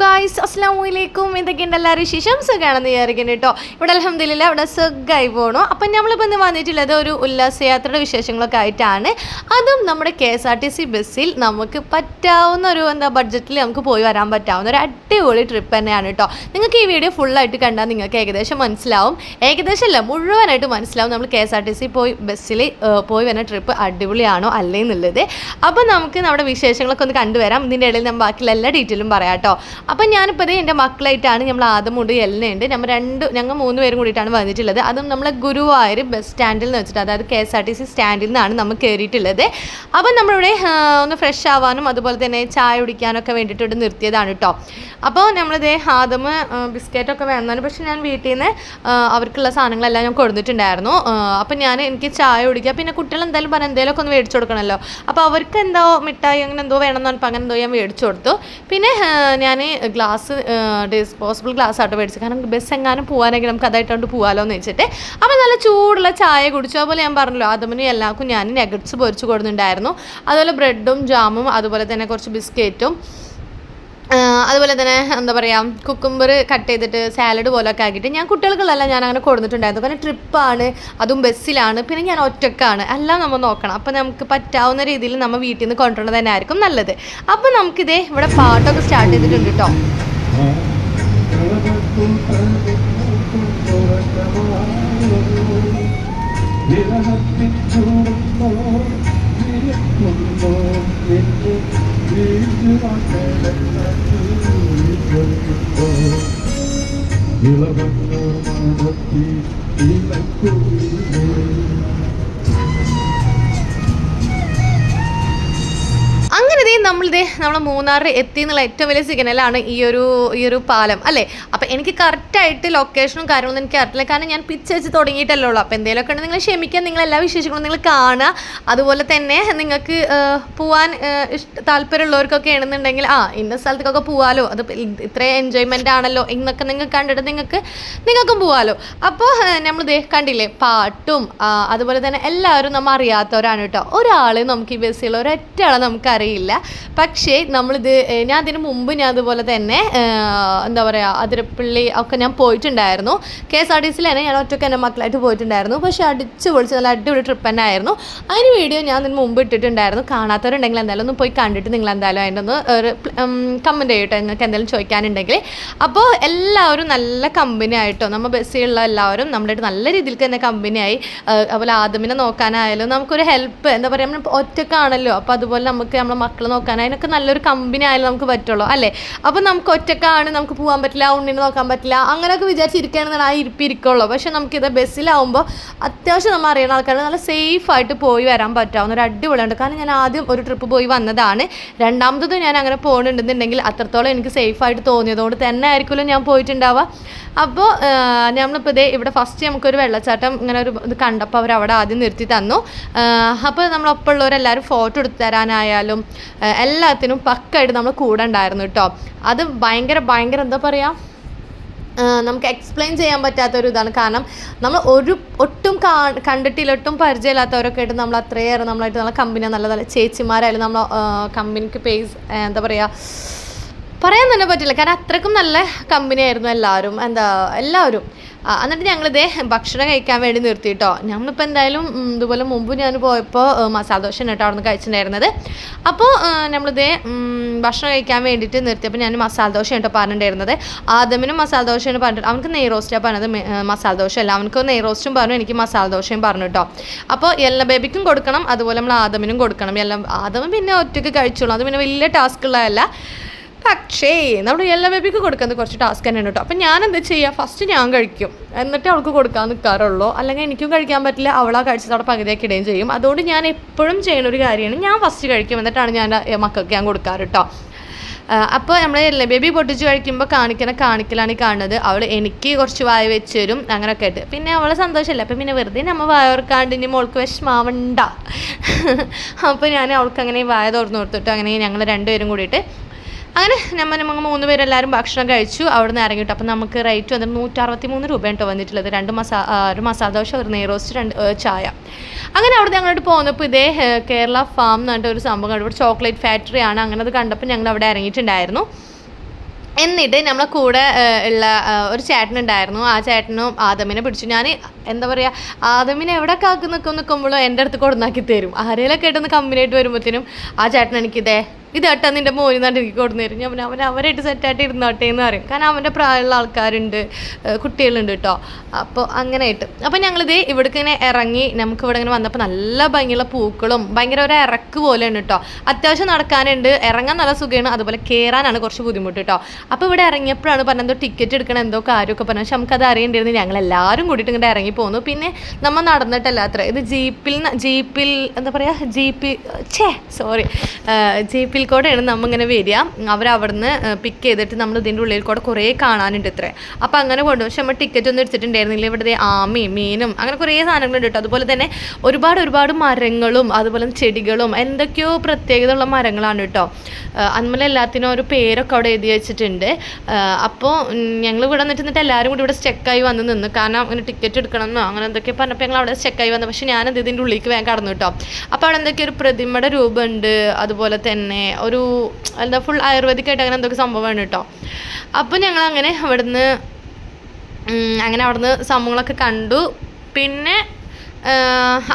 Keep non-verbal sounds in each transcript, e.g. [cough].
Guys അസ്സാം വലൈക്കും എന്തൊക്കെയുണ്ട് എല്ലാവരും വിശേഷം? സുഖമാണെന്ന് വിചാരിക്കുന്നു കേട്ടോ. ഇവിടെ അലഹമ്മദില്ല ഇവിടെ സുഖമായി പോകണു അപ്പം നമ്മളിപ്പോൾ ഇന്ന് വന്നിട്ടുള്ളത് ഒരു ഉല്ലാസയാത്രയുടെ വിശേഷങ്ങളൊക്കെ ആയിട്ടാണ്. അതും നമ്മുടെ K S R T C ബസ്സിൽ നമുക്ക് പറ്റാവുന്ന ഒരു എന്താ ബഡ്ജറ്റിൽ നമുക്ക് പോയി വരാൻ പറ്റാവുന്ന ഒരു അടിപൊളി ട്രിപ്പ് തന്നെയാണ് കേട്ടോ. നിങ്ങൾക്ക് ഈ വീഡിയോ ഫുള്ളായിട്ട് കണ്ടാൽ നിങ്ങൾക്ക് ഏകദേശം മനസ്സിലാവും. ഏകദേശം അല്ല മുഴുവനായിട്ട് മനസ്സിലാവും നമ്മൾ K S R T C പോയി ബസ്സിൽ പോയി വരുന്ന ട്രിപ്പ് അടിപൊളിയാണോ അല്ലേ എന്നുള്ളത്. അപ്പോൾ നമുക്ക് നമ്മുടെ വിശേഷങ്ങളൊക്കെ ഒന്ന് കണ്ടുവരാം. ഇതിന്റെ ഇടയിൽ ഞാൻ ബാക്കിയുള്ള എല്ലാ ഡീറ്റെയിലും പറയാം കേട്ടോ. അപ്പം ഞാനിപ്പോൾ ഇത് എന്റെ മക്കളായിട്ടാണ് നമ്മൾ ആദമുണ്ട് എല്ലുണ്ട് നമ്മൾ രണ്ട് ഞങ്ങൾ മൂന്ന് പേരും കൂടിയിട്ടാണ് വന്നിട്ടുള്ളത്. അതും നമ്മളെ ഗുരുവായൂർ ബസ് സ്റ്റാൻഡിൽ നിന്ന് വെച്ചിട്ട് അതായത് K S R T C സ്റ്റാൻഡിൽ നിന്നാണ് നമ്മൾ കയറിയിട്ടുള്ളത്. അപ്പം നമ്മളിവിടെ ഒന്ന് ഫ്രഷ് ആവാനും അതുപോലെ തന്നെ ചായ കുടിക്കാനൊക്കെ വേണ്ടിയിട്ട് ഇവിടെ നിർത്തിയതാണ് കേട്ടോ അപ്പോൾ നമ്മളിത് ആദ്യം ബിസ്ക്കറ്റൊക്കെ വേണമെന്നാണ്. പക്ഷേ ഞാൻ വീട്ടിൽ നിന്ന് അവർക്കുള്ള സാധനങ്ങളെല്ലാം ഞാൻ കൊടുത്തിട്ടുണ്ടായിരുന്നു. അപ്പം ഞാൻ എനിക്ക് ചായ കുടിക്കുക പിന്നെ കുട്ടികൾ എന്തായാലും പറഞ്ഞാൽ എന്തെങ്കിലുമൊക്കെ ഒന്ന് മേടിച്ചു കൊടുക്കണമല്ലോ. അപ്പോൾ അവർക്ക് എന്തോ മിഠായി അങ്ങനെ എന്തോ വേണമെന്ന് പറഞ്ഞപ്പോൾ അങ്ങനെ എന്തോ ഞാൻ മേടിച്ചു കൊടുത്തു. പിന്നെ ഞാൻ ഗ്ലാസ് ഡിസ്പോസിബിൾ ഗ്ലാസ് ആട്ടോ മേടിച്ചു കാരണം ബസ് എങ്ങാനും പോകാനെങ്കിൽ നമുക്ക് അതായിട്ടോണ്ട് പോകാമല്ലോ എന്ന് വെച്ചിട്ട്. അപ്പോൾ നല്ല ചൂടുള്ള ചായ കുടിച്ചു. അതുപോലെ ഞാൻ പറഞ്ഞല്ലോ അതുമിനും എല്ലാവർക്കും ഞാൻ നെഗറ്റ്സ് പൊരിച്ചു കൊടുക്കുന്നുണ്ടായിരുന്നു അതുപോലെ ബ്രെഡും ജാമും അതുപോലെ തന്നെ കുറച്ച് ബിസ്ക്കറ്റും അതുപോലെ തന്നെ എന്താ പറയുക കുക്കുംബർ കട്ട് ചെയ്തിട്ട് സാലഡ് പോലൊക്കെ ആക്കിയിട്ട് ഞാൻ കുട്ടികൾക്കുള്ളതല്ല ഞാൻ അങ്ങനെ കൊടുത്തിട്ടുണ്ടായിരുന്നു പിന്നെ ട്രിപ്പാണ് അതും ബസ്സിലാണ് പിന്നെ ഞാൻ ഒറ്റക്കാണ്. എല്ലാം നമ്മൾ നോക്കണം. അപ്പോൾ നമുക്ക് പറ്റാവുന്ന രീതിയിൽ നമ്മൾ വീട്ടിൽ നിന്ന് കൊണ്ടുവരുന്നത് തന്നെ ആയിരിക്കും നല്ലത്. അപ്പോൾ നമുക്കിതേ ഇവിടെ പാട്ടൊക്കെ സ്റ്റാർട്ട് ചെയ്തിട്ടുണ്ട് കേട്ടോ അങ്ങനെ ഇതേ നമ്മളിതേ നമ്മൾ മൂന്നാറിൽ എത്തി എന്നുള്ള ഏറ്റവും വലിയ സിഗ്നലാണ് ഈ ഒരു ഈ ഒരു പാലം അല്ലേ? അപ്പം എനിക്ക് കറക്റ്റായിട്ട് ലൊക്കേഷനും കാര്യങ്ങളൊന്നും എനിക്ക് അറിയില്ല കാരണം ഞാൻ പിച്ച് വെച്ച് തുടങ്ങിയിട്ടല്ലേ ഉള്ളൂ. അപ്പോൾ എന്തെങ്കിലുമൊക്കെ ഉണ്ടെങ്കിൽ നിങ്ങൾ ക്ഷമിക്കാൻ നിങ്ങൾ എല്ലാ വിശേഷങ്ങളും നിങ്ങൾ കാണുക. അതുപോലെ തന്നെ നിങ്ങൾക്ക് പോവാൻ ഇഷ്ട താല്പര്യമുള്ളവർക്കൊക്കെ ആണെന്നുണ്ടെങ്കിൽ ആ ഇന്ന സ്ഥലത്തേക്കൊക്കെ പോവാലോ. അത് ഇത്ര എൻജോയ്മെന്റ് ആണല്ലോ. എന്നൊക്കെ നിങ്ങൾക്ക് കണ്ടിട്ട് നിങ്ങൾക്ക് നിങ്ങൾക്കും പോവാലോ. അപ്പോൾ നമ്മൾ ദേ കണ്ടില്ലേ പാട്ടും അതുപോലെ തന്നെ എല്ലാവരും നമ്മൾ അറിയാത്തവരാണ് കേട്ടോ. ഒരാൾ നമുക്ക് ഈ ബസ്സിൽ ഒരൊറ്റ ആളെ നമുക്കറിയില്ല പക്ഷേ നമ്മളിത് ഞാൻ അതിന് മുമ്പ് ഞാൻ അതുപോലെ തന്നെ എന്താ പറയുക അതിരപ്പള്ളി ഒക്കെ ഞാൻ പോയിട്ടുണ്ടായിരുന്നു. കെ എസ് ആർ ടി സിയിൽ തന്നെ ഞാൻ ഒറ്റയ്ക്ക് എന്റെ മക്കളായിട്ട് പോയിട്ടുണ്ടായിരുന്നു. പക്ഷേ അടിച്ച് പൊളിച്ച് നല്ല അടിപൊളി ട്രിപ്പ് തന്നെ ആയിരുന്നു. അതിന് വീഡിയോ ഞാൻ അതിന് മുമ്പ് ഇട്ടിട്ടുണ്ടായിരുന്നു. കാണാത്തവരുണ്ടെങ്കിൽ എന്തായാലും ഒന്ന് പോയി കണ്ടിട്ട് നിങ്ങൾ എന്തായാലും അതിന്റെ ഒന്ന് ഒരു കമന്റ് ചെയ്യട്ടെ. നിങ്ങൾക്ക് എന്തെങ്കിലും ചോദിക്കാനുണ്ടെങ്കിൽ. അപ്പോൾ എല്ലാവരും നല്ല കമ്പനി ആയിട്ടോ നമ്മൾ ബസ്സിലുള്ള എല്ലാവരും നമ്മുടെ നല്ല രീതിയിൽ തന്നെ കമ്പനിയായി അതുപോലെ ആദമിനെ നോക്കാനായാലും നമുക്കൊരു ഹെൽപ്പ് എന്താ പറയുക നമ്മൾ ഒറ്റക്കാണല്ലോ. അപ്പോൾ അതുപോലെ നമുക്ക് നമ്മളെ മക്കളെ നോക്കാൻ അതിനൊക്കെ നല്ലൊരു കമ്പനി ആയാലും നമുക്ക് പറ്റുള്ളൂ അല്ലേ? അപ്പോൾ നമുക്ക് ഒറ്റക്കാണ് നമുക്ക് പോകാൻ പറ്റില്ല ഉണ്ണിനെ നോക്കാൻ പറ്റില്ല അങ്ങനെയൊക്കെ വിചാരിച്ചിരിക്കുകയാണെന്നാണ് ആ ഇരിപ്പ് ഇരിക്കുള്ളൂ. പക്ഷേ നമുക്കിത് ബസ്സിലാവുമ്പോൾ അത്യാവശ്യം നമ്മൾ അറിയുന്ന ആൾക്കാർ നല്ല സേഫ് ആയിട്ട് പോയി വരാൻ പറ്റാവുന്ന ഒരു അടിപൊളിയുണ്ട്. കാരണം ഞാൻ ആദ്യം ഒരു ട്രിപ്പ് പോയി വന്നതാണ്. രണ്ടാമത്തത് ഞാൻ അങ്ങനെ പോകുന്നുണ്ടെന്നുണ്ടെങ്കിൽ അത്രത്തോളം എനിക്ക് സേഫ് ആയിട്ട് തോന്നിയതുകൊണ്ട് തന്നെ ആയിരിക്കുമല്ലോ ഞാൻ പോയിട്ടുണ്ടാവുക. അപ്പോൾ നമ്മളിപ്പോൾ ഇതേ ഇവിടെ ഫസ്റ്റ് നമുക്കൊരു വെള്ളച്ചാട്ടം ഇങ്ങനെ ഒരു ഇത് കണ്ടപ്പോൾ അവർ അവിടെ ആദ്യം നിർത്തി തന്നു. അപ്പോൾ നമ്മളൊപ്പം ഉള്ളവരെല്ലാവരും ഫോട്ടോ എടുത്തു തരാനായാലും എല്ലാത്തിനും പക്കായിട്ട് നമ്മൾ കൂടെ ഉണ്ടായിരുന്നു കേട്ടോ അത് ഭയങ്കര ഭയങ്കര എന്താ പറയുക നമുക്ക് എക്സ്പ്ലെയിൻ ചെയ്യാൻ പറ്റാത്തൊരു ഇതാണ്. കാരണം നമ്മൾ ഒരു ഒട്ടും കണ്ടിട്ടില്ല ഒട്ടും പരിചയമില്ലാത്തവരൊക്കെ ആയിട്ട് നമ്മൾ അത്രയേറെ നമ്മളായിട്ട് നല്ല കമ്പനി നല്ല നല്ല ചേച്ചിമാരായാലും നമ്മൾ കമ്പനിക്ക് പേസ് എന്താ പറയുക പറയാൻ തന്നെ പറ്റില്ല. കാരണം അത്രക്കും നല്ല കമ്പനി ആയിരുന്നു എല്ലാവരും. എന്താ എല്ലാവരും. എന്നിട്ട് ഞങ്ങളിതേ ഭക്ഷണം കഴിക്കാൻ വേണ്ടി നിർത്തി കേട്ടോ ഞങ്ങളിപ്പോൾ എന്തായാലും ഇതുപോലെ മുമ്പ് ഞാൻ പോയപ്പോൾ മസാല ദോശ കേട്ടോ അവിടെ നിന്ന് കഴിച്ചിട്ടുണ്ടായിരുന്നത് അപ്പോൾ നമ്മളിതേ ഭക്ഷണം കഴിക്കാൻ വേണ്ടിയിട്ട് നിർത്തിയപ്പോൾ ഞാൻ മസാല ദോശ കേട്ടോ പറഞ്ഞിട്ടുണ്ടായിരുന്നത്. ആദമിനും മസാല ദോശയാണ് പറഞ്ഞിട്ട് അവനക്ക് നെയ് റോസ്റ്റാണ് പറഞ്ഞത് മസാല ദോശ അല്ല അവനക്ക് നെയ് റോസ്റ്റും പറഞ്ഞു എനിക്ക് മസാല ദോശയും പറഞ്ഞു കേട്ടോ. അപ്പോൾ എല്ലാ ബേബിക്കും കൊടുക്കണം അതുപോലെ നമ്മൾ ആദമിനും കൊടുക്കണം. എല്ലാം ആദമ പിന്നെ ഒറ്റയ്ക്ക് കഴിച്ചോളൂ. അത് പിന്നെ വലിയ ടാസ്ക് ഉള്ളതല്ല. പക്ഷേ നമ്മൾ എല്ലാ ബേബിക്ക് കൊടുക്കുന്നത് കുറച്ച് ടാസ്ക് തന്നെയാണ് കേട്ടോ അപ്പം ഞാൻ എന്താ ചെയ്യുക ഫസ്റ്റ് ഞാൻ കഴിക്കും. എന്നിട്ട് അവൾക്ക് കൊടുക്കാൻ നിൽക്കാറുള്ളൂ അല്ലെങ്കിൽ എനിക്കും കഴിക്കാൻ പറ്റില്ല. അവളാ കഴിച്ചത് അവിടെ പകുതിയാക്കി ഇടുകയും ചെയ്യും. അതുകൊണ്ട് ഞാൻ എപ്പോഴും ചെയ്യുന്ന ഒരു കാര്യമാണ് ഞാൻ ഫസ്റ്റ് കഴിക്കും. എന്നിട്ടാണ് ഞാൻ മക്കൾക്ക് ഞാൻ കൊടുക്കാറ് കേട്ടോ അപ്പോൾ നമ്മൾ എല്ലാ ബേബി പൊട്ടിച്ച് കഴിക്കുമ്പോൾ കാണിക്കണ കാണിക്കലാണ് കാണുന്നത്. അവൾ എനിക്ക് കുറച്ച് വായ വെച്ച് തരും. അങ്ങനെയൊക്കെ ആയിട്ട്. പിന്നെ അവളെ സന്തോഷമല്ല? അപ്പം പിന്നെ വെറുതെ നമ്മൾ വായ ഓർക്കാണ്ട് ഇനി മോൾക്ക് വിഷമാവണ്ട. [laughs] അപ്പോൾ ഞാൻ അവൾക്ക് അങ്ങനെ വായ തുറന്നു കൊടുത്തിട്ട് അങ്ങനെ ഞങ്ങൾ രണ്ടുപേരും കൂടിയിട്ട് അങ്ങനെ നമ്മൾ നമ്മൾ മൂന്ന് പേരെല്ലാവരും ഭക്ഷണം കഴിച്ചു. അവിടെ നിന്ന് ഇറങ്ങിയിട്ട് അപ്പം നമുക്ക് റേറ്റ് വന്നിട്ട് നൂറ്ററുപത്തി മൂന്ന് രൂപയാണ് കേട്ടോ വന്നിട്ടുള്ളത്. രണ്ട് മസാ ഒരു മസാല ദോശ ഒരു നെയ് റോസ്റ്റ് രണ്ട് ചായ. അങ്ങനെ അവിടെ ഞങ്ങളോട് പോകുന്നപ്പോൾ ഇതേ കേരള ഫാം എന്ന് പറഞ്ഞിട്ട് ഒരു സംഭവം കണ്ടു. ചോക്ലേറ്റ് ഫാക്ടറി ആണ്. അങ്ങനെ അത് കണ്ടപ്പോൾ ഞങ്ങൾ അവിടെ ഇറങ്ങിയിട്ടുണ്ടായിരുന്നു. എന്നിട്ട് നമ്മളെ കൂടെ ഉള്ള ഒരു ചേട്ടനുണ്ടായിരുന്നു ആ ചേട്ടനും ആദമിനെ പിടിച്ചു. ഞാൻ എന്താ പറയുക ആദമിനെ എവിടെ കാക്കി നിൽക്കും നിൽക്കുമ്പോഴും എന്റെ അടുത്ത് കൊടുന്നാക്കി തരും. ആരെയൊക്കെ ആയിട്ടൊന്ന് കമ്പനിയായിട്ട് വരുമ്പോഴത്തേനും ആ ചേട്ടൻ എനിക്കിതേ ഇത് ഏട്ടാ നിന്റെ മോന് നട്ട് എനിക്ക് കൊടുന്നു തരും. ഞാൻ അവൻ അവരായിട്ട് സെറ്റായിട്ട് ഇരുന്നോട്ടെ എന്ന് പറയും. കാരണം അവന്റെ പ്രായമുള്ള ആൾക്കാരുണ്ട് കുട്ടികളുണ്ട് കേട്ടോ അപ്പോൾ അങ്ങനെയായിട്ട്. അപ്പോൾ ഞങ്ങളിത് ഇവിടേക്ക് ഇങ്ങനെ ഇറങ്ങി നമുക്ക് ഇവിടെ ഇങ്ങനെ വന്നപ്പോൾ നല്ല ഭംഗിയുള്ള പൂക്കളും ഭയങ്കര ഒരു ഇറക്ക് പോലെയാണ് കേട്ടോ അത്യാവശ്യം നടക്കാനുണ്ട്. ഇറങ്ങാൻ നല്ല സുഖമാണ് അതുപോലെ കയറാനാണ് കുറച്ച് ബുദ്ധിമുട്ട് കേട്ടോ അപ്പോൾ ഇവിടെ ഇറങ്ങിയപ്പോഴാണ് പറഞ്ഞത് ടിക്കറ്റ് എടുക്കണം എന്തോ കാര്യമൊക്കെ പറഞ്ഞു പക്ഷെ നമുക്കത് അറിയേണ്ടിയിരുന്നു ഞങ്ങൾ എല്ലാവരും കൂടിയിട്ട് ഇങ്ങോട്ട് ഇറങ്ങി പോന്നു. പിന്നെ നമ്മൾ നടന്നിട്ടല്ല അത്ര. ഇത് ജീപ്പിൽ ജീപ്പിൽ എന്താ പറയുക ജീപ്പിൽ ഛേ സോറി ജീപ്പിൽ കൂടെയാണ് നമ്മൾ ഇങ്ങനെ വരിക. അവരവിടുന്ന് പിക്ക് ചെയ്തിട്ട് നമ്മൾ ഇതിന്റെ ഉള്ളിൽ കൂടെ കുറേ കാണാനുണ്ട് ഇത്ര. അപ്പോൾ അങ്ങനെ കൊണ്ടു പക്ഷെ നമ്മൾ ടിക്കറ്റ് ഒന്നും എടുത്തിട്ടുണ്ടായിരുന്നില്ല. ഇവിടുത്തെ ആമയും മീനും അങ്ങനെ കുറേ സാധനങ്ങളുണ്ട് കേട്ടോ. അതുപോലെ തന്നെ ഒരുപാട് ഒരുപാട് മരങ്ങളും അതുപോലെ ചെടികളും എന്തൊക്കെയോ പ്രത്യേകത ഉള്ള മരങ്ങളാണ് കേട്ടോ. അതുപോലെ എല്ലാത്തിനും ഒരു പേരൊക്കെ അവിടെ എഴുതി വെച്ചിട്ടുണ്ട്. അപ്പോൾ ഞങ്ങൾ ഇവിടെ നിന്നിട്ട് എന്നിട്ട് എല്ലാവരും കൂടി ഇവിടെ സ്റ്റെക്കായി വന്ന് നിന്ന്. കാരണം അങ്ങനെ ടിക്കറ്റ് എടുക്കണമെന്നോ അങ്ങനെ എന്തൊക്കെ പറഞ്ഞപ്പോൾ ഞങ്ങൾ അവിടെ സ്റ്റെക്കായി വന്നു. പക്ഷേ ഞാനത് ഇതിന്റെ ഉള്ളിലേക്ക് വേഗം കടന്നു കേട്ടോ. അപ്പോൾ അവിടെ എന്തൊക്കെ ഒരു പ്രതിമയുടെ രൂപമുണ്ട്. അതുപോലെ തന്നെ ഒരു എന്താ ഫുൾ ആയുർവേദിക് ആയിട്ട് അങ്ങനെ എന്തൊക്കെ സംഭവമാണ് കേട്ടോ അപ്പോൾ ഞങ്ങൾ അങ്ങനെ അവിടുന്ന് അങ്ങനെ അവിടുന്ന് സംഭവങ്ങളൊക്കെ കണ്ടു. പിന്നെ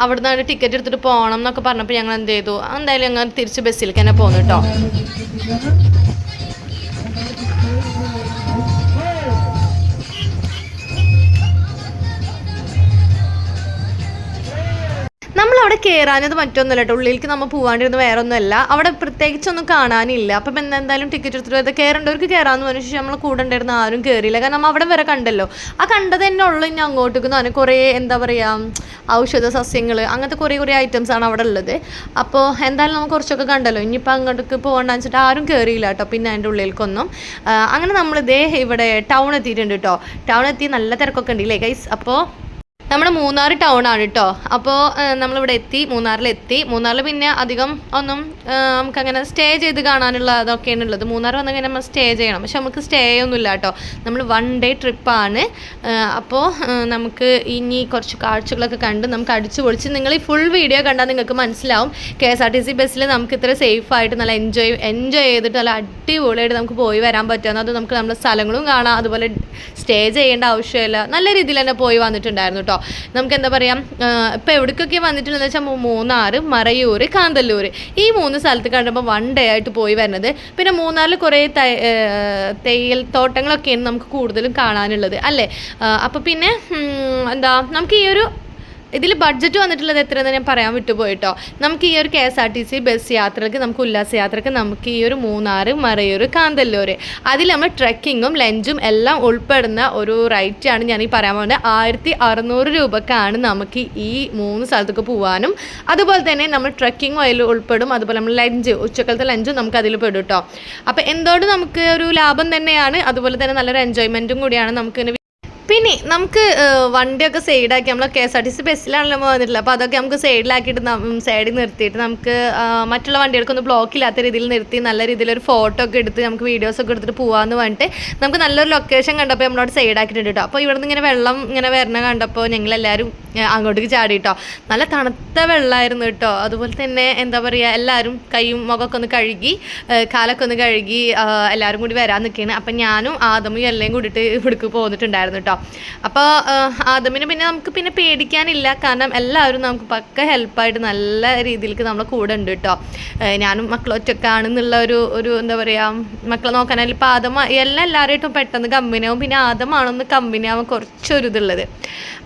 അവിടുന്ന് അവിടെ ടിക്കറ്റ് എടുത്തിട്ട് പോകണം എന്നൊക്കെ പറഞ്ഞപ്പോൾ ഞങ്ങൾ എന്ത് ചെയ്തു? എന്തായാലും ഞങ്ങൾ തിരിച്ച് ബസ്സിലേക്ക് തന്നെ പോന്നു കേട്ടോ നമ്മളവിടെ കയറാനത് മറ്റൊന്നുമല്ല ഉള്ളിലേക്ക് നമ്മൾ പോകാണ്ടിരുന്ന വേറെ ഒന്നുമല്ല അവിടെ പ്രത്യേകിച്ചൊന്നും കാണാനില്ല. അപ്പം എന്തായാലും ടിക്കറ്റ് എടുത്തിട്ട് കയറേണ്ടവർക്ക് കയറാമെന്ന് പറഞ്ഞു ശേഷം നമ്മൾ കൂടെ ഉണ്ടായിരുന്ന ആരും കയറിയില്ല കാരണം നമ്മൾ അവിടെ വരെ കണ്ടല്ലോ. ആ കണ്ടത് തന്നെ ഉള്ളു ഇനി അങ്ങോട്ടേക്ക് തന്നെ കുറേ എന്താ പറയുക ഔഷധ സസ്യങ്ങൾ അങ്ങനത്തെ കുറേ കുറേ ഐറ്റംസ് ആണ് അവിടെ ഉള്ളത്. അപ്പോൾ എന്തായാലും നമുക്ക് കുറച്ചൊക്കെ കണ്ടല്ലോ. ഇനിയിപ്പോൾ അങ്ങോട്ടേക്ക് പോകണ്ടെന്ന് വെച്ചിട്ട് ആരും കയറിയില്ല കേട്ടോ. പിന്നെ അതിന്റെ ഉള്ളിലേക്കൊന്നും. അങ്ങനെ അങ്ങനെ നമ്മളിതേ ഇവിടെ ടൗൺ എത്തിയിട്ടുണ്ട് കേട്ടോ. ടൗൺ എത്തി നല്ല തിരക്കൊക്കെ ഉണ്ട് ഇല്ലേ ഗൈസ് അപ്പോൾ നമ്മുടെ മൂന്നാർ ടൗൺ ആണ് കേട്ടോ അപ്പോൾ നമ്മളിവിടെ എത്തി മൂന്നാറിലെത്തി. മൂന്നാറിൽ പിന്നെ അധികം ഒന്നും നമുക്കങ്ങനെ സ്റ്റേ ചെയ്ത് കാണാനുള്ള അതൊക്കെയാണ് ഉള്ളത് മൂന്നാർ വന്നു കഴിഞ്ഞാൽ നമ്മൾ സ്റ്റേ ചെയ്യണം. പക്ഷെ നമുക്ക് സ്റ്റേ ഒന്നുമില്ല കേട്ടോ നമ്മൾ വൺ ഡേ ട്രിപ്പാണ് അപ്പോൾ നമുക്ക് ഇനി കുറച്ച് കാഴ്ചകളൊക്കെ കണ്ട് നമുക്ക് അടിച്ചു പൊളിച്ച് നിങ്ങൾ ഈ ഫുൾ വീഡിയോ കണ്ടാൽ നിങ്ങൾക്ക് മനസ്സിലാവും. K S R T C ബസ്സിൽ നമുക്ക് ഇത്ര സേഫായിട്ട് നല്ല എൻജോയ് എൻജോയ് ചെയ്തിട്ട് നല്ല അടിപൊളിയായിട്ട് നമുക്ക് പോയി വരാൻ പറ്റുമെന്ന്. അത് നമുക്ക് നമ്മുടെ സ്ഥലങ്ങളും കാണാം. അതുപോലെ സ്റ്റേ ചെയ്യേണ്ട ആവശ്യമില്ല. നല്ല രീതിയിൽ തന്നെ പോയി വന്നിട്ടുണ്ടായിരുന്നു കേട്ടോ നമുക്ക് എന്താ പറയുക ഇപ്പോൾ എവിടേക്കൊക്കെ വന്നിട്ടുണ്ടെന്ന് വെച്ചാൽ മൂന്നാർ മറയൂർ കാന്തല്ലൂർ ഈ മൂന്ന് സ്ഥലത്ത് കണ്ടപ്പോൾ വൺ ഡേ ആയിട്ട് പോയി വരുന്നത് പിന്നെ മൂന്നാറിൽ കുറെ തേയിൽ തോട്ടങ്ങളൊക്കെയാണ് നമുക്ക് കൂടുതലും കാണാനുള്ളത് അല്ലേ? അപ്പോൾ പിന്നെ എന്താ നമുക്ക് ഈ ഒരു ഇതിൽ ബഡ്ജറ്റ് വന്നിട്ടുള്ളത് എത്ര എന്ന് ഞാൻ പറയാൻ വിട്ടുപോയിട്ടോ. നമുക്ക് ഈ ഒരു K S R T C bus യാത്രയ്ക്ക് നമുക്ക് ഉല്ലാസ യാത്രയ്ക്ക് നമുക്ക് ഈ ഒരു മൂന്നാർ മറയൂർ കാന്തല്ലൂർ അതിൽ നമ്മൾ ട്രക്കിങ്ങും ലഞ്ചും എല്ലാം ഉൾപ്പെടുന്ന ഒരു റൈറ്റാണ് ഞാൻ ഈ പറയാൻ പോകുന്നത്. ആയിരത്തി അറുന്നൂറ് രൂപക്കാണ് നമുക്ക് ഈ മൂന്ന് സ്ഥലത്തേക്ക് പോകാനും അതുപോലെ തന്നെ നമ്മൾ ട്രക്കിങ്ങും അതിൽ ഉൾപ്പെടും. അതുപോലെ നമ്മൾ ലഞ്ച് ഉച്ചക്കലത്തെ ലഞ്ചും നമുക്ക് അതിൽ പെടും കേട്ടോ അപ്പോൾ എന്തുകൊണ്ട് നമുക്ക് ഒരു ലാഭം തന്നെയാണ് അതുപോലെ തന്നെ നല്ലൊരു എൻജോയ്മെന്റും കൂടിയാണ് നമുക്ക് പിന്നെ നമുക്ക് വണ്ടിയൊക്കെ സൈഡാക്കി നമ്മൾ K S R T C ബസ്സിലാണല്ലോ നമ്മൾ വന്നിട്ടില്ല അപ്പോൾ അതൊക്കെ നമുക്ക് സൈഡിലാക്കിയിട്ട് സൈഡിൽ നിർത്തിയിട്ട് നമുക്ക് മറ്റുള്ള വണ്ടികൾക്കൊന്നും ബ്ലോക്ക് ഇല്ലാത്ത രീതിയിൽ നിർത്തി നല്ല രീതിയിൽ ഒരു ഫോട്ടോ ഒക്കെ എടുത്ത് നമുക്ക് വീഡിയോസ് ഒക്കെ എടുത്തിട്ട് പോകാമെന്ന് പറഞ്ഞിട്ട് നമുക്ക് നല്ലൊരു ലൊക്കേഷൻ കണ്ടപ്പോൾ നമ്മളോട് സൈഡാക്കിയിട്ടുണ്ട് കേട്ടോ അപ്പോൾ ഇവിടെ നിന്ന് ഇങ്ങനെ വെള്ളം ഇങ്ങനെ വരണ കണ്ടപ്പോൾ ഞങ്ങളെല്ലാവരും അങ്ങോട്ടേക്ക് ചാടി കേട്ടോ നല്ല തണുത്ത വെള്ളമായിരുന്നു കേട്ടോ അതുപോലെ തന്നെ എന്താ പറയുക എല്ലാവരും കൈയും മുഖമൊക്കെ ഒന്ന് കഴുകി കാലൊക്കെ ഒന്ന് കഴുകി എല്ലാവരും കൂടി വരാൻ നിൽക്കുകയാണ് അപ്പം ഞാനും ആദമും എല്ലാം കൂടിയിട്ട് ഇവിടേക്ക് പോന്നിട്ടുണ്ടായിരുന്നു കേട്ടോ അപ്പോൾ ആദമിന് പിന്നെ നമുക്ക് പിന്നെ പേടിക്കാനില്ല. കാരണം എല്ലാവരും നമുക്ക് പക്ക ഹെൽപ്പായിട്ട് നല്ല രീതിയിലേക്ക് നമ്മളെ കൂടെ ഉണ്ട് കേട്ടോ ഞാനും ഞാനും മക്കളൊറ്റക്കാണെന്നുള്ള ഒരു ഒരു എന്താ പറയുക മക്കളെ നോക്കാനായാലും ഇപ്പോൾ ആദം എല്ലാം എല്ലാവരുമായിട്ടും പെട്ടെന്ന് കമ്പനിയാവും പിന്നെ ആദമാണെന്ന് കമ്പനിയാവും കുറച്ചൊരു ഇതുള്ളത്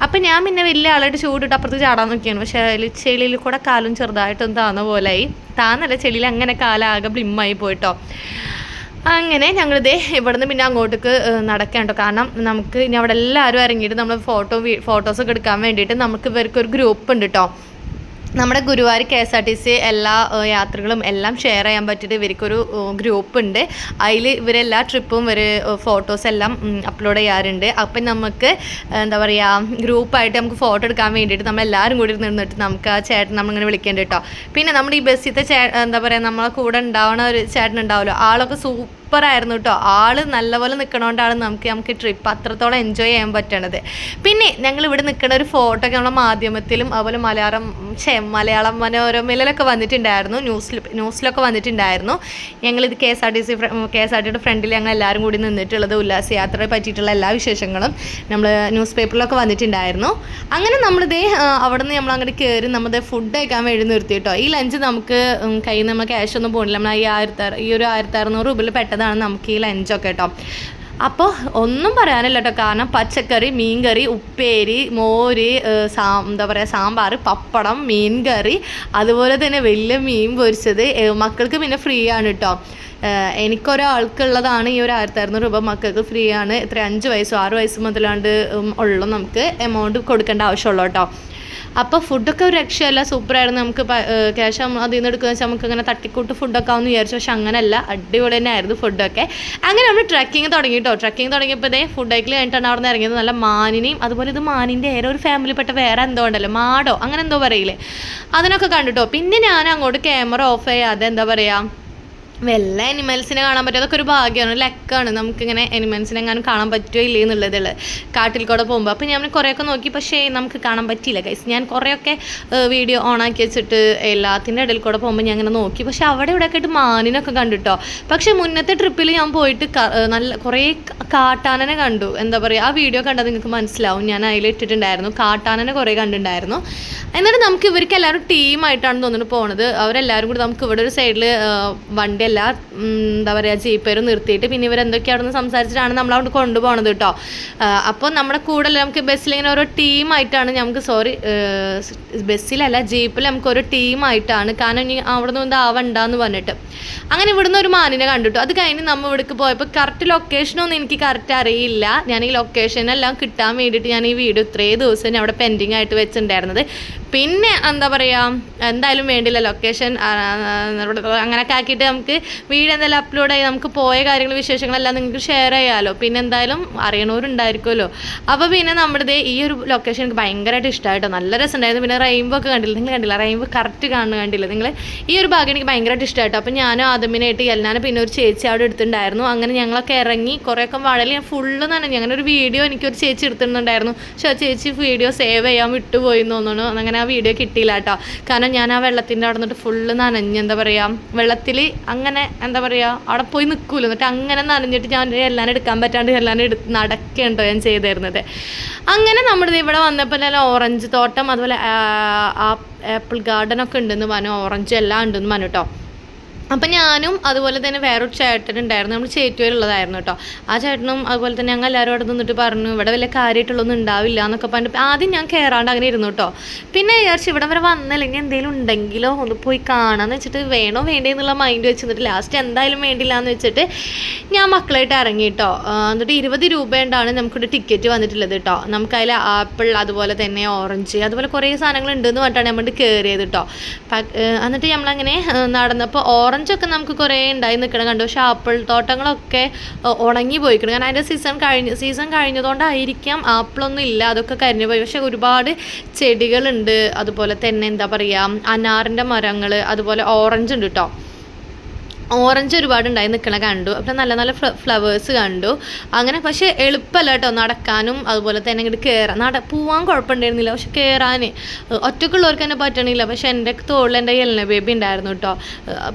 അപ്പം ഞാൻ പിന്നെ വലിയ ആളായിട്ട് ചൂടിട്ട് അപ്പുറത്ത് ചാടാൻ നോക്കിയാണ്. പക്ഷേ ചെളിയിൽ കൂടെ കാലും ചെറുതായിട്ടൊന്ന് താന്ന പോലായി. താന്നല്ല ചെളിയിൽ അങ്ങനെ കാലാകെ ബ്ലിമ്മായി പോയിട്ടോ അങ്ങനെ ഞങ്ങളിതേ ഇവിടുന്ന് പിന്നെ അങ്ങോട്ടേക്ക് നടക്കാണ്ടോ കാരണം നമുക്ക് ഇനി അവിടെ എല്ലാവരും ഇറങ്ങിയിട്ട് നമ്മൾ ഫോട്ടോ ഫോട്ടോസൊക്കെ എടുക്കാൻ വേണ്ടിയിട്ട് നമുക്ക് ഇവർക്ക് ഒരു ഗ്രൂപ്പ് ഉണ്ട് കേട്ടോ നമ്മുടെ Guruvayur K S R T C എല്ലാ യാത്രകളും എല്ലാം ഷെയർ ചെയ്യാൻ പറ്റിയിട്ട് ഇവർക്കൊരു ഗ്രൂപ്പ് ഉണ്ട് അതിൽ ഇവരെല്ലാ ട്രിപ്പും ഇവർ ഫോട്ടോസ് എല്ലാം അപ്ലോഡ് ചെയ്യാറുണ്ട്. അപ്പം നമുക്ക് എന്താ പറയുക ഗ്രൂപ്പായിട്ട് നമുക്ക് ഫോട്ടോ എടുക്കാൻ വേണ്ടിയിട്ട് നമ്മൾ എല്ലാവരും കൂടി നിന്നിട്ട് നമുക്ക് ആ ചേട്ടൻ നമ്മളിങ്ങനെ വിളിക്കേണ്ട കേട്ടോ പിന്നെ നമ്മുടെ ഈ ബസ്സിലത്തെ ചേ എന്താ പറയുക നമ്മളെ കൂടെ ഉണ്ടാവുന്ന ഒരു ചേട്ടൻ ഉണ്ടാവുമല്ലോ ആളൊക്കെ സൂപ്പർ സൂപ്പർ ആയിരുന്നു കേട്ടോ. ആൾ നല്ലപോലെ നിൽക്കണോണ്ടാണ് നമുക്ക് നമുക്ക് ട്രിപ്പ് അത്രത്തോളം എൻജോയ് ചെയ്യാൻ പറ്റണത്. പിന്നെ ഞങ്ങൾ ഇവിടെ നിൽക്കുന്ന ഒരു ഫോട്ടോ ഒക്കെ നമ്മളെ മാധ്യമത്തിലും അതുപോലെ മലയാളം ഛേ മലയാളം മനോരമയിലൊക്കെ വന്നിട്ടുണ്ടായിരുന്നു. ന്യൂസിൽ ന്യൂസിലൊക്കെ വന്നിട്ടുണ്ടായിരുന്നു. ഞങ്ങളിത് K S R T C K S R ടിയുടെ ഫ്രണ്ടിൽ ഞങ്ങൾ എല്ലാവരും കൂടി നിന്നിട്ടുള്ളത് ഉല്ലാസ ഉല്ലാസയാത്രയെ പറ്റിയിട്ടുള്ള എല്ലാ വിശേഷങ്ങളും നമ്മൾ ന്യൂസ് പേപ്പറിലൊക്കെ വന്നിട്ടുണ്ടായിരുന്നു. അങ്ങനെ നമ്മളിതേ അവിടെ നിന്ന് നമ്മൾ അങ്ങോട്ട് കയറി നമ്മുടെ ഫുഡ് കഴിക്കാൻ വേണ്ടി നിർത്തി കേട്ടോ. ഈ ലഞ്ച് നമുക്ക് കയ്യിൽ നിന്ന് നമ്മൾ ക്യാഷ് ഒന്നും പോകണില്ല നമ്മൾ ഈ ആയിരത്തി ഈ ഒരു ആയിരത്തി അറുന്നൂറ് രൂപയിൽ പെട്ടതാണ് നമുക്ക് ഈ ലഞ്ചൊക്കെ കേട്ടോ അപ്പോൾ ഒന്നും പറയാനില്ല കേട്ടോ കാരണം പച്ചക്കറി മീൻകറി ഉപ്പേരി മോര് സാ എന്താ പറയുക സാമ്പാർ പപ്പടം മീൻകറി അതുപോലെ തന്നെ വലിയ മീൻ പൊരിച്ചത് മക്കൾക്ക് പിന്നെ ഫ്രീ ആണ് കേട്ടോ എനിക്കൊരാൾക്കുള്ളതാണ് ഈ ഒരു ആയിരത്തി അറുന്നൂറ് രൂപ മക്കൾക്ക് ഫ്രീ ആണ്. ഇത്ര അഞ്ച് വയസ്സോ ആറ് വയസ്സ് മുതലാണ്ട് ഉള്ളു നമുക്ക് എമൗണ്ട് കൊടുക്കേണ്ട ആവശ്യമുള്ളൂ കേട്ടോ അപ്പോൾ ഫുഡൊക്കെ ഒരു രക്ഷയല്ല. സൂപ്പറായിരുന്നു നമുക്ക് ക്യാഷ് അതിൽ നിന്ന് എടുക്കുക വെച്ചാൽ നമുക്ക് ഇങ്ങനെ തട്ടിക്കൂട്ട് ഫുഡൊക്കെ ആവുമെന്ന് വിചാരിച്ചു. പക്ഷെ അങ്ങനെയല്ല അടിപൊളി തന്നെ ആയിരുന്നു ഫുഡൊക്കെ അങ്ങനെ നമ്മൾ ട്രക്കിങ് തുടങ്ങി കേട്ടോ ട്രക്കിങ് തുടങ്ങിയപ്പോൾ ഇതേ ഫുഡ് ഐക്കിൽ കഴിഞ്ഞിട്ടാണ് അവിടെ നിന്ന് ഇറങ്ങിയത്. നല്ല മാനിനെയും അതുപോലെ ഇത് മാനിന്റെ ഏറെ ഒരു ഫാമിലിപ്പെട്ട വേറെ എന്തോ ഉണ്ടല്ലോ. മാടോ? അങ്ങനെ എന്തോ പറയില്ലേ? അതിനൊക്കെ കണ്ടിട്ടോ. പിന്നെ ഞാൻ അങ്ങോട്ട് ക്യാമറ ഓഫ് ചെയ്യാതെ എന്താ പറയുക വല്ല അനിമൽസിനെ കാണാൻ പറ്റും. അതൊക്കെ ഒരു ഭാഗ്യമാണ്. ലക്കാണ്. നമുക്കിങ്ങനെ അനിമൽസിനെ എങ്ങാനും കാണാൻ പറ്റുമോ ഇല്ലേ എന്നുള്ളതുള്ളത് കാട്ടിൽ കൂടെ പോകുമ്പോൾ അപ്പോൾ ഞാൻ കുറേയൊക്കെ നോക്കി. പക്ഷേ നമുക്ക് കാണാൻ പറ്റിയില്ല ഗൈസ് ഞാൻ കുറേയൊക്കെ വീഡിയോ ഓണാക്കി വെച്ചിട്ട് എല്ലാത്തിന്റെ ഇടയിൽ കൂടെ പോകുമ്പോൾ ഞാൻ അങ്ങനെ നോക്കി. പക്ഷേ അവിടെ ഇവിടെ ഒക്കെ ആയിട്ട് മാനിനൊക്കെ കണ്ടിട്ടോ? പക്ഷേ മുന്നത്തെ ട്രിപ്പിൽ ഞാൻ പോയിട്ട് നല്ല കുറേ കാട്ടാനനെ കണ്ടു. എന്താ പറയുക ആ വീഡിയോ കണ്ടാൽ നിങ്ങൾക്ക് മനസ്സിലാവും. ഞാൻ അതിൽ ഇട്ടിട്ടുണ്ടായിരുന്നു കാട്ടാനനെ കുറേ കണ്ടിട്ടുണ്ടായിരുന്നു. എന്നിട്ട് നമുക്ക് ഇവർക്ക് എല്ലാവരും ടീമായിട്ടാണ് തോന്നുന്നു പോണത്. അവരെല്ലാവരും കൂടി നമുക്ക് ഇവിടെ ഒരു സൈഡിൽ വണ്ടിയല്ല ഉം, എന്താ പറയുക ജീപ്പേരും നിർത്തിയിട്ട് പിന്നെ ഇവരെന്തൊക്കെയാണ് അവിടെ നിന്ന് സംസാരിച്ചിട്ടാണ് നമ്മൾ അവിടെ കൊണ്ടുപോകണത് കേട്ടോ. അപ്പോൾ നമ്മുടെ കൂടെ നമുക്ക് ബസ്സിൽ ഇങ്ങനെ ഓരോ ടീമായിട്ടാണ് നമുക്ക് സോറി ബസ്സിലല്ല ജീപ്പിൽ നമുക്ക് ഒരു ടീമായിട്ടാണ്. കാരണം ഇനി അവിടെ നിന്ന് ആവണ്ടെന്ന് പറഞ്ഞിട്ട്. അങ്ങനെ ഇവിടുന്ന് ഒരു മാനിനെ കണ്ടിട്ടു. അത് കഴിഞ്ഞ് നമ്മൾ ഇവിടേക്ക് പോയപ്പോൾ കറക്റ്റ് ലൊക്കേഷനൊന്നും എനിക്ക് കറക്റ്റ് അറിയില്ല. ഞാൻ ഈ ലൊക്കേഷനെല്ലാം കിട്ടാൻ വേണ്ടിയിട്ട് ഞാൻ ഈ വീഡിയോ ഇത്രയും ദിവസം അവിടെ പെൻഡിങ് ആയിട്ട് വെച്ചിട്ടുണ്ടായിരുന്നത്. പിന്നെ എന്താ പറയുക എന്തായാലും വേണ്ടില്ല ലൊക്കേഷൻ അങ്ങനെയൊക്കെ ആക്കിയിട്ട് നമുക്ക് വീഡിയോ എന്തായാലും അപ്ലോഡായി നമുക്ക് പോയ കാര്യങ്ങൾ വിശേഷങ്ങളെല്ലാം നിങ്ങൾക്ക് ഷെയർ ചെയ്യാമല്ലോ പിന്നെ എന്തായാലും അറിയണവരുണ്ടായിരിക്കുമല്ലോ. അപ്പോൾ പിന്നെ നമ്മുടെ ഈ ഒരു ലൊക്കേഷൻ എനിക്ക് ഭയങ്കരമായിട്ട് ഇഷ്ടമായിട്ടോ നല്ല രസമുണ്ടായിരുന്നു. പിന്നെ റെയിൻബോ ഒക്കെ കണ്ടില്ല? നിങ്ങൾ കണ്ടില്ല? റെയിൻബോ കറക്റ്റ് കാണുന്ന കണ്ടില്ല? നിങ്ങൾ ഈ ഒരു ഭാഗം എനിക്ക് ഭയങ്കരമായിട്ട് ഇഷ്ടമായിട്ടോ അപ്പോൾ ഞാനും ആദമിനായിട്ട് എല്ലാനും പിന്നെ ഒരു ചേച്ചി അവിടെ എടുത്തിട്ടുണ്ടായിരുന്നു. അങ്ങനെ ഞങ്ങളൊക്കെ ഇറങ്ങി കുറേയൊക്കെ വളരെ ഞാൻ ഫുള്ള് നനഞ്ഞു അങ്ങനെ ഒരു വീഡിയോ എനിക്കൊരു ചേച്ചി എടുത്തിട്ടുണ്ടായിരുന്നു. പക്ഷേ ആ ചേച്ചി വീഡിയോ സേവ് ചെയ്യാൻ വിട്ടുപോയി എന്ന് തോന്നുന്നു. അങ്ങനെ ആ വീഡിയോ കിട്ടിയില്ല കേട്ടോ. കാരണം ഞാൻ ആ വെള്ളത്തിന്റെ അവിടെ നിന്നിട്ട് ഫുള്ള് നനഞ്ഞ് എന്താ പറയുക വെള്ളത്തിൽ അങ്ങനെ എന്താ പറയുക അവിടെ പോയി നിൽക്കൂല എന്നിട്ട് അങ്ങനെ നനഞ്ഞിട്ട് ഞാൻ എല്ലാം എടുക്കാൻ പറ്റാണ്ട് എല്ലാം എടു നടക്കേണ്ടോ ഞാൻ ചെയ്തിരുന്നത്. അങ്ങനെ നമ്മുടെ ഇവിടെ വന്നപ്പോൾ ഓറഞ്ച് തോട്ടം അതുപോലെ ആപ്പിൾ ഗാർഡൻ ഒക്കെ ഉണ്ടെന്ന് പറഞ്ഞു ഓറഞ്ച് എല്ലാം ഉണ്ടെന്ന് പറഞ്ഞു കേട്ടോ അപ്പം ഞാനും അതുപോലെ തന്നെ വേറൊരു ചേട്ടൻ ഉണ്ടായിരുന്നു. നമ്മൾ ചേറ്റുവരുള്ളതായിരുന്നു കേട്ടോ. ആ ചേട്ടനും അതുപോലെ തന്നെ ഞങ്ങൾ എല്ലാവരും അവിടെ നിന്നിട്ട് പറഞ്ഞു ഇവിടെ വലിയ കാര്യമായിട്ടുള്ളൊന്നും ഉണ്ടാവില്ല എന്നൊക്കെ പറഞ്ഞിട്ട് ആദ്യം ഞാൻ കയറാണ്ട് അങ്ങനെ ഇരുന്നു കേട്ടോ. പിന്നെ വിചാരിച്ചു ഇവിടെ വരെ വന്നില്ലെങ്കിൽ എന്തെങ്കിലും ഉണ്ടെങ്കിലോ ഒന്ന് പോയി കാണാന്ന് വെച്ചിട്ട് വേണോ വേണ്ടേ എന്നുള്ള മൈൻഡ് വെച്ച് നിന്നിട്ട് ലാസ്റ്റ് എന്തായാലും വേണ്ടില്ല എന്ന് വെച്ചിട്ട് ഞാൻ മക്കളായിട്ട് ഇറങ്ങി കേട്ടോ. എന്നിട്ട് ഇരുപത് രൂപയുണ്ടാണ് നമുക്കിവിടെ ടിക്കറ്റ് വന്നിട്ടുള്ളത് കേട്ടോ. നമുക്ക് അതിൽ ആപ്പിൾ അതുപോലെ തന്നെ ഓറഞ്ച് അതുപോലെ കുറേ സാധനങ്ങൾ ഉണ്ടെന്ന് പറഞ്ഞിട്ടാണ് നമ്മൾ കയറിയത് കേട്ടോ. എന്നിട്ട് നമ്മളങ്ങനെ നടന്നപ്പോൾ നടന്നപ്പോൾ ഓറഞ്ചൊക്കെ നമുക്ക് കുറേ ഉണ്ടായി നിൽക്കണം കണ്ടു. പക്ഷേ ആപ്പിൾ തോട്ടങ്ങളൊക്കെ ഉണങ്ങി പോയിക്കണം. കാരണം അതിന്റെ സീസൺ കഴിഞ്ഞ് സീസൺ കഴിഞ്ഞതുകൊണ്ടായിരിക്കാം ആപ്പിളൊന്നും ഇല്ല. അതൊക്കെ കരിഞ്ഞു പോയി. പക്ഷേ ഒരുപാട് ചെടികളുണ്ട്. അതുപോലെ തന്നെ എന്താ പറയുക അനാറിന്റെ മരങ്ങൾ അതുപോലെ ഓറഞ്ച് ഉണ്ട് കേട്ടോ ഓറഞ്ച് ഒരുപാട് ഉണ്ടായി നിൽക്കണ കണ്ടു. അപ്പം നല്ല നല്ല ഫ്ലവേഴ്സ് കണ്ടു. അങ്ങനെ പക്ഷേ എളുപ്പമല്ല കേട്ടോ നടക്കാനും അതുപോലെ തന്നെ ഇങ്ങോട്ട് കയറാൻ നട പോവാൻ കുഴപ്പമുണ്ടായിരുന്നില്ല. പക്ഷെ കയറാൻ ഒറ്റക്കുള്ളവർക്ക് തന്നെ പറ്റണില്ല. പക്ഷെ എന്റെ തോളിൽ എന്റെ എൽന ബേബി ഉണ്ടായിരുന്നു കേട്ടോ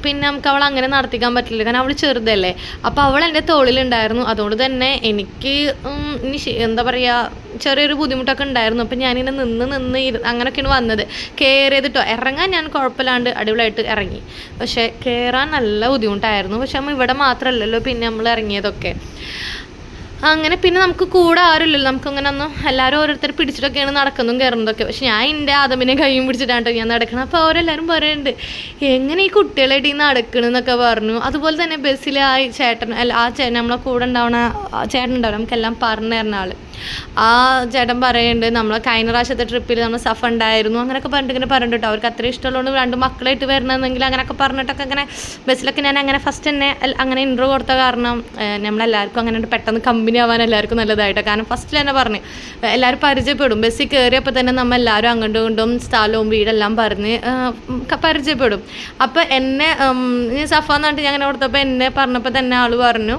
പിന്നെ നമുക്ക് അവൾ അങ്ങനെ നടത്തിക്കാൻ പറ്റില്ല. കാരണം അവൾ ചെറുതല്ലേ. അപ്പോൾ അവൾ എന്റെ തോളിലുണ്ടായിരുന്നു അതുകൊണ്ട് തന്നെ എനിക്ക് ഇനി എന്താ പറയുക ചെറിയൊരു ബുദ്ധിമുട്ടൊക്കെ ഉണ്ടായിരുന്നു. അപ്പം ഞാനിങ്ങനെ നിന്ന് നിന്ന് അങ്ങനെയൊക്കെയാണ് വന്നത്. കയറിയത് കേട്ടോ ഇറങ്ങാൻ ഞാൻ കുഴപ്പമില്ലാണ്ട് അടിപൊളിയായിട്ട് ഇറങ്ങി. പക്ഷേ കയറാൻ നല്ല ബുദ്ധിമുട്ടായിരുന്നു. പക്ഷെ നമ്മൾ ഇവിടെ മാത്രമല്ലല്ലോ പിന്നെ നമ്മൾ ഇറങ്ങിയതൊക്കെ. അങ്ങനെ പിന്നെ നമുക്ക് കൂടെ ആരുമില്ലല്ലോ. നമുക്കങ്ങനെ ഒന്നും എല്ലാവരും ഓരോരുത്തർ പിടിച്ചിട്ടൊക്കെയാണ് നടക്കുന്നതും കയറുന്നതൊക്കെ പക്ഷെ ഞാൻ എന്റെ ആദമിനെ കൈയും പിടിച്ചിട്ടാണ് ഞാൻ നടക്കണം അപ്പോൾ അവരെല്ലാവരും പറയുന്നുണ്ട് എങ്ങനെ ഈ കുട്ടികളായിട്ട് ഈ നടക്കണമെന്നൊക്കെ പറഞ്ഞു. അതുപോലെ തന്നെ ബസ്സിൽ ആ ചേട്ടൻ അല്ല ആ ചേട്ടൻ നമ്മളെ കൂടെ ഉണ്ടാവണ ചേട്ടൻ ഉണ്ടാവണം നമുക്കെല്ലാം പറഞ്ഞു തരുന്ന ആൾ ആ ചേട്ടൻ പറയുന്നുണ്ട് നമ്മളെ കഴിഞ്ഞ പ്രാവശ്യത്തെ ട്രിപ്പിൽ നമ്മൾ സഫ ഉണ്ടായിരുന്നു. അങ്ങനെയൊക്കെ പറഞ്ഞിട്ട് ഇങ്ങനെ പറഞ്ഞിട്ട് അവർക്ക് അത്ര ഇഷ്ടമുള്ളതുകൊണ്ട് രണ്ട് മക്കളായിട്ട് വരണമെന്നെങ്കിൽ അങ്ങനെയൊക്കെ പറഞ്ഞിട്ടൊക്കെ അങ്ങനെ ബസ്സിലൊക്കെ ഞാൻ അങ്ങനെ ഫസ്റ്റ് തന്നെ അങ്ങനെ ഇൻട്രോ കൊടുത്ത കാരണം നമ്മളെല്ലാവർക്കും അങ്ങനെ പെട്ടെന്ന് കമ്പനി ആവാൻ എല്ലാവർക്കും നല്ലതായിട്ട്? കാരണം ഫസ്റ്റിൽ തന്നെ പറഞ്ഞു എല്ലാവരും പരിചയപ്പെടും. ബസ്സിൽ കയറിയപ്പോൾ തന്നെ നമ്മൾ എല്ലാവരും അങ്ങോട്ടും ഇങ്ങോട്ടും സ്ഥലവും വീടെല്ലാം പറഞ്ഞ് പരിചയപ്പെടും. അപ്പോൾ എന്നെ സഫ എന്ന് പറഞ്ഞിട്ട് ഞാൻ അങ്ങനെ കൊടുത്തപ്പോൾ എന്നെ പറഞ്ഞപ്പോൾ തന്നെ ആൾ പറഞ്ഞു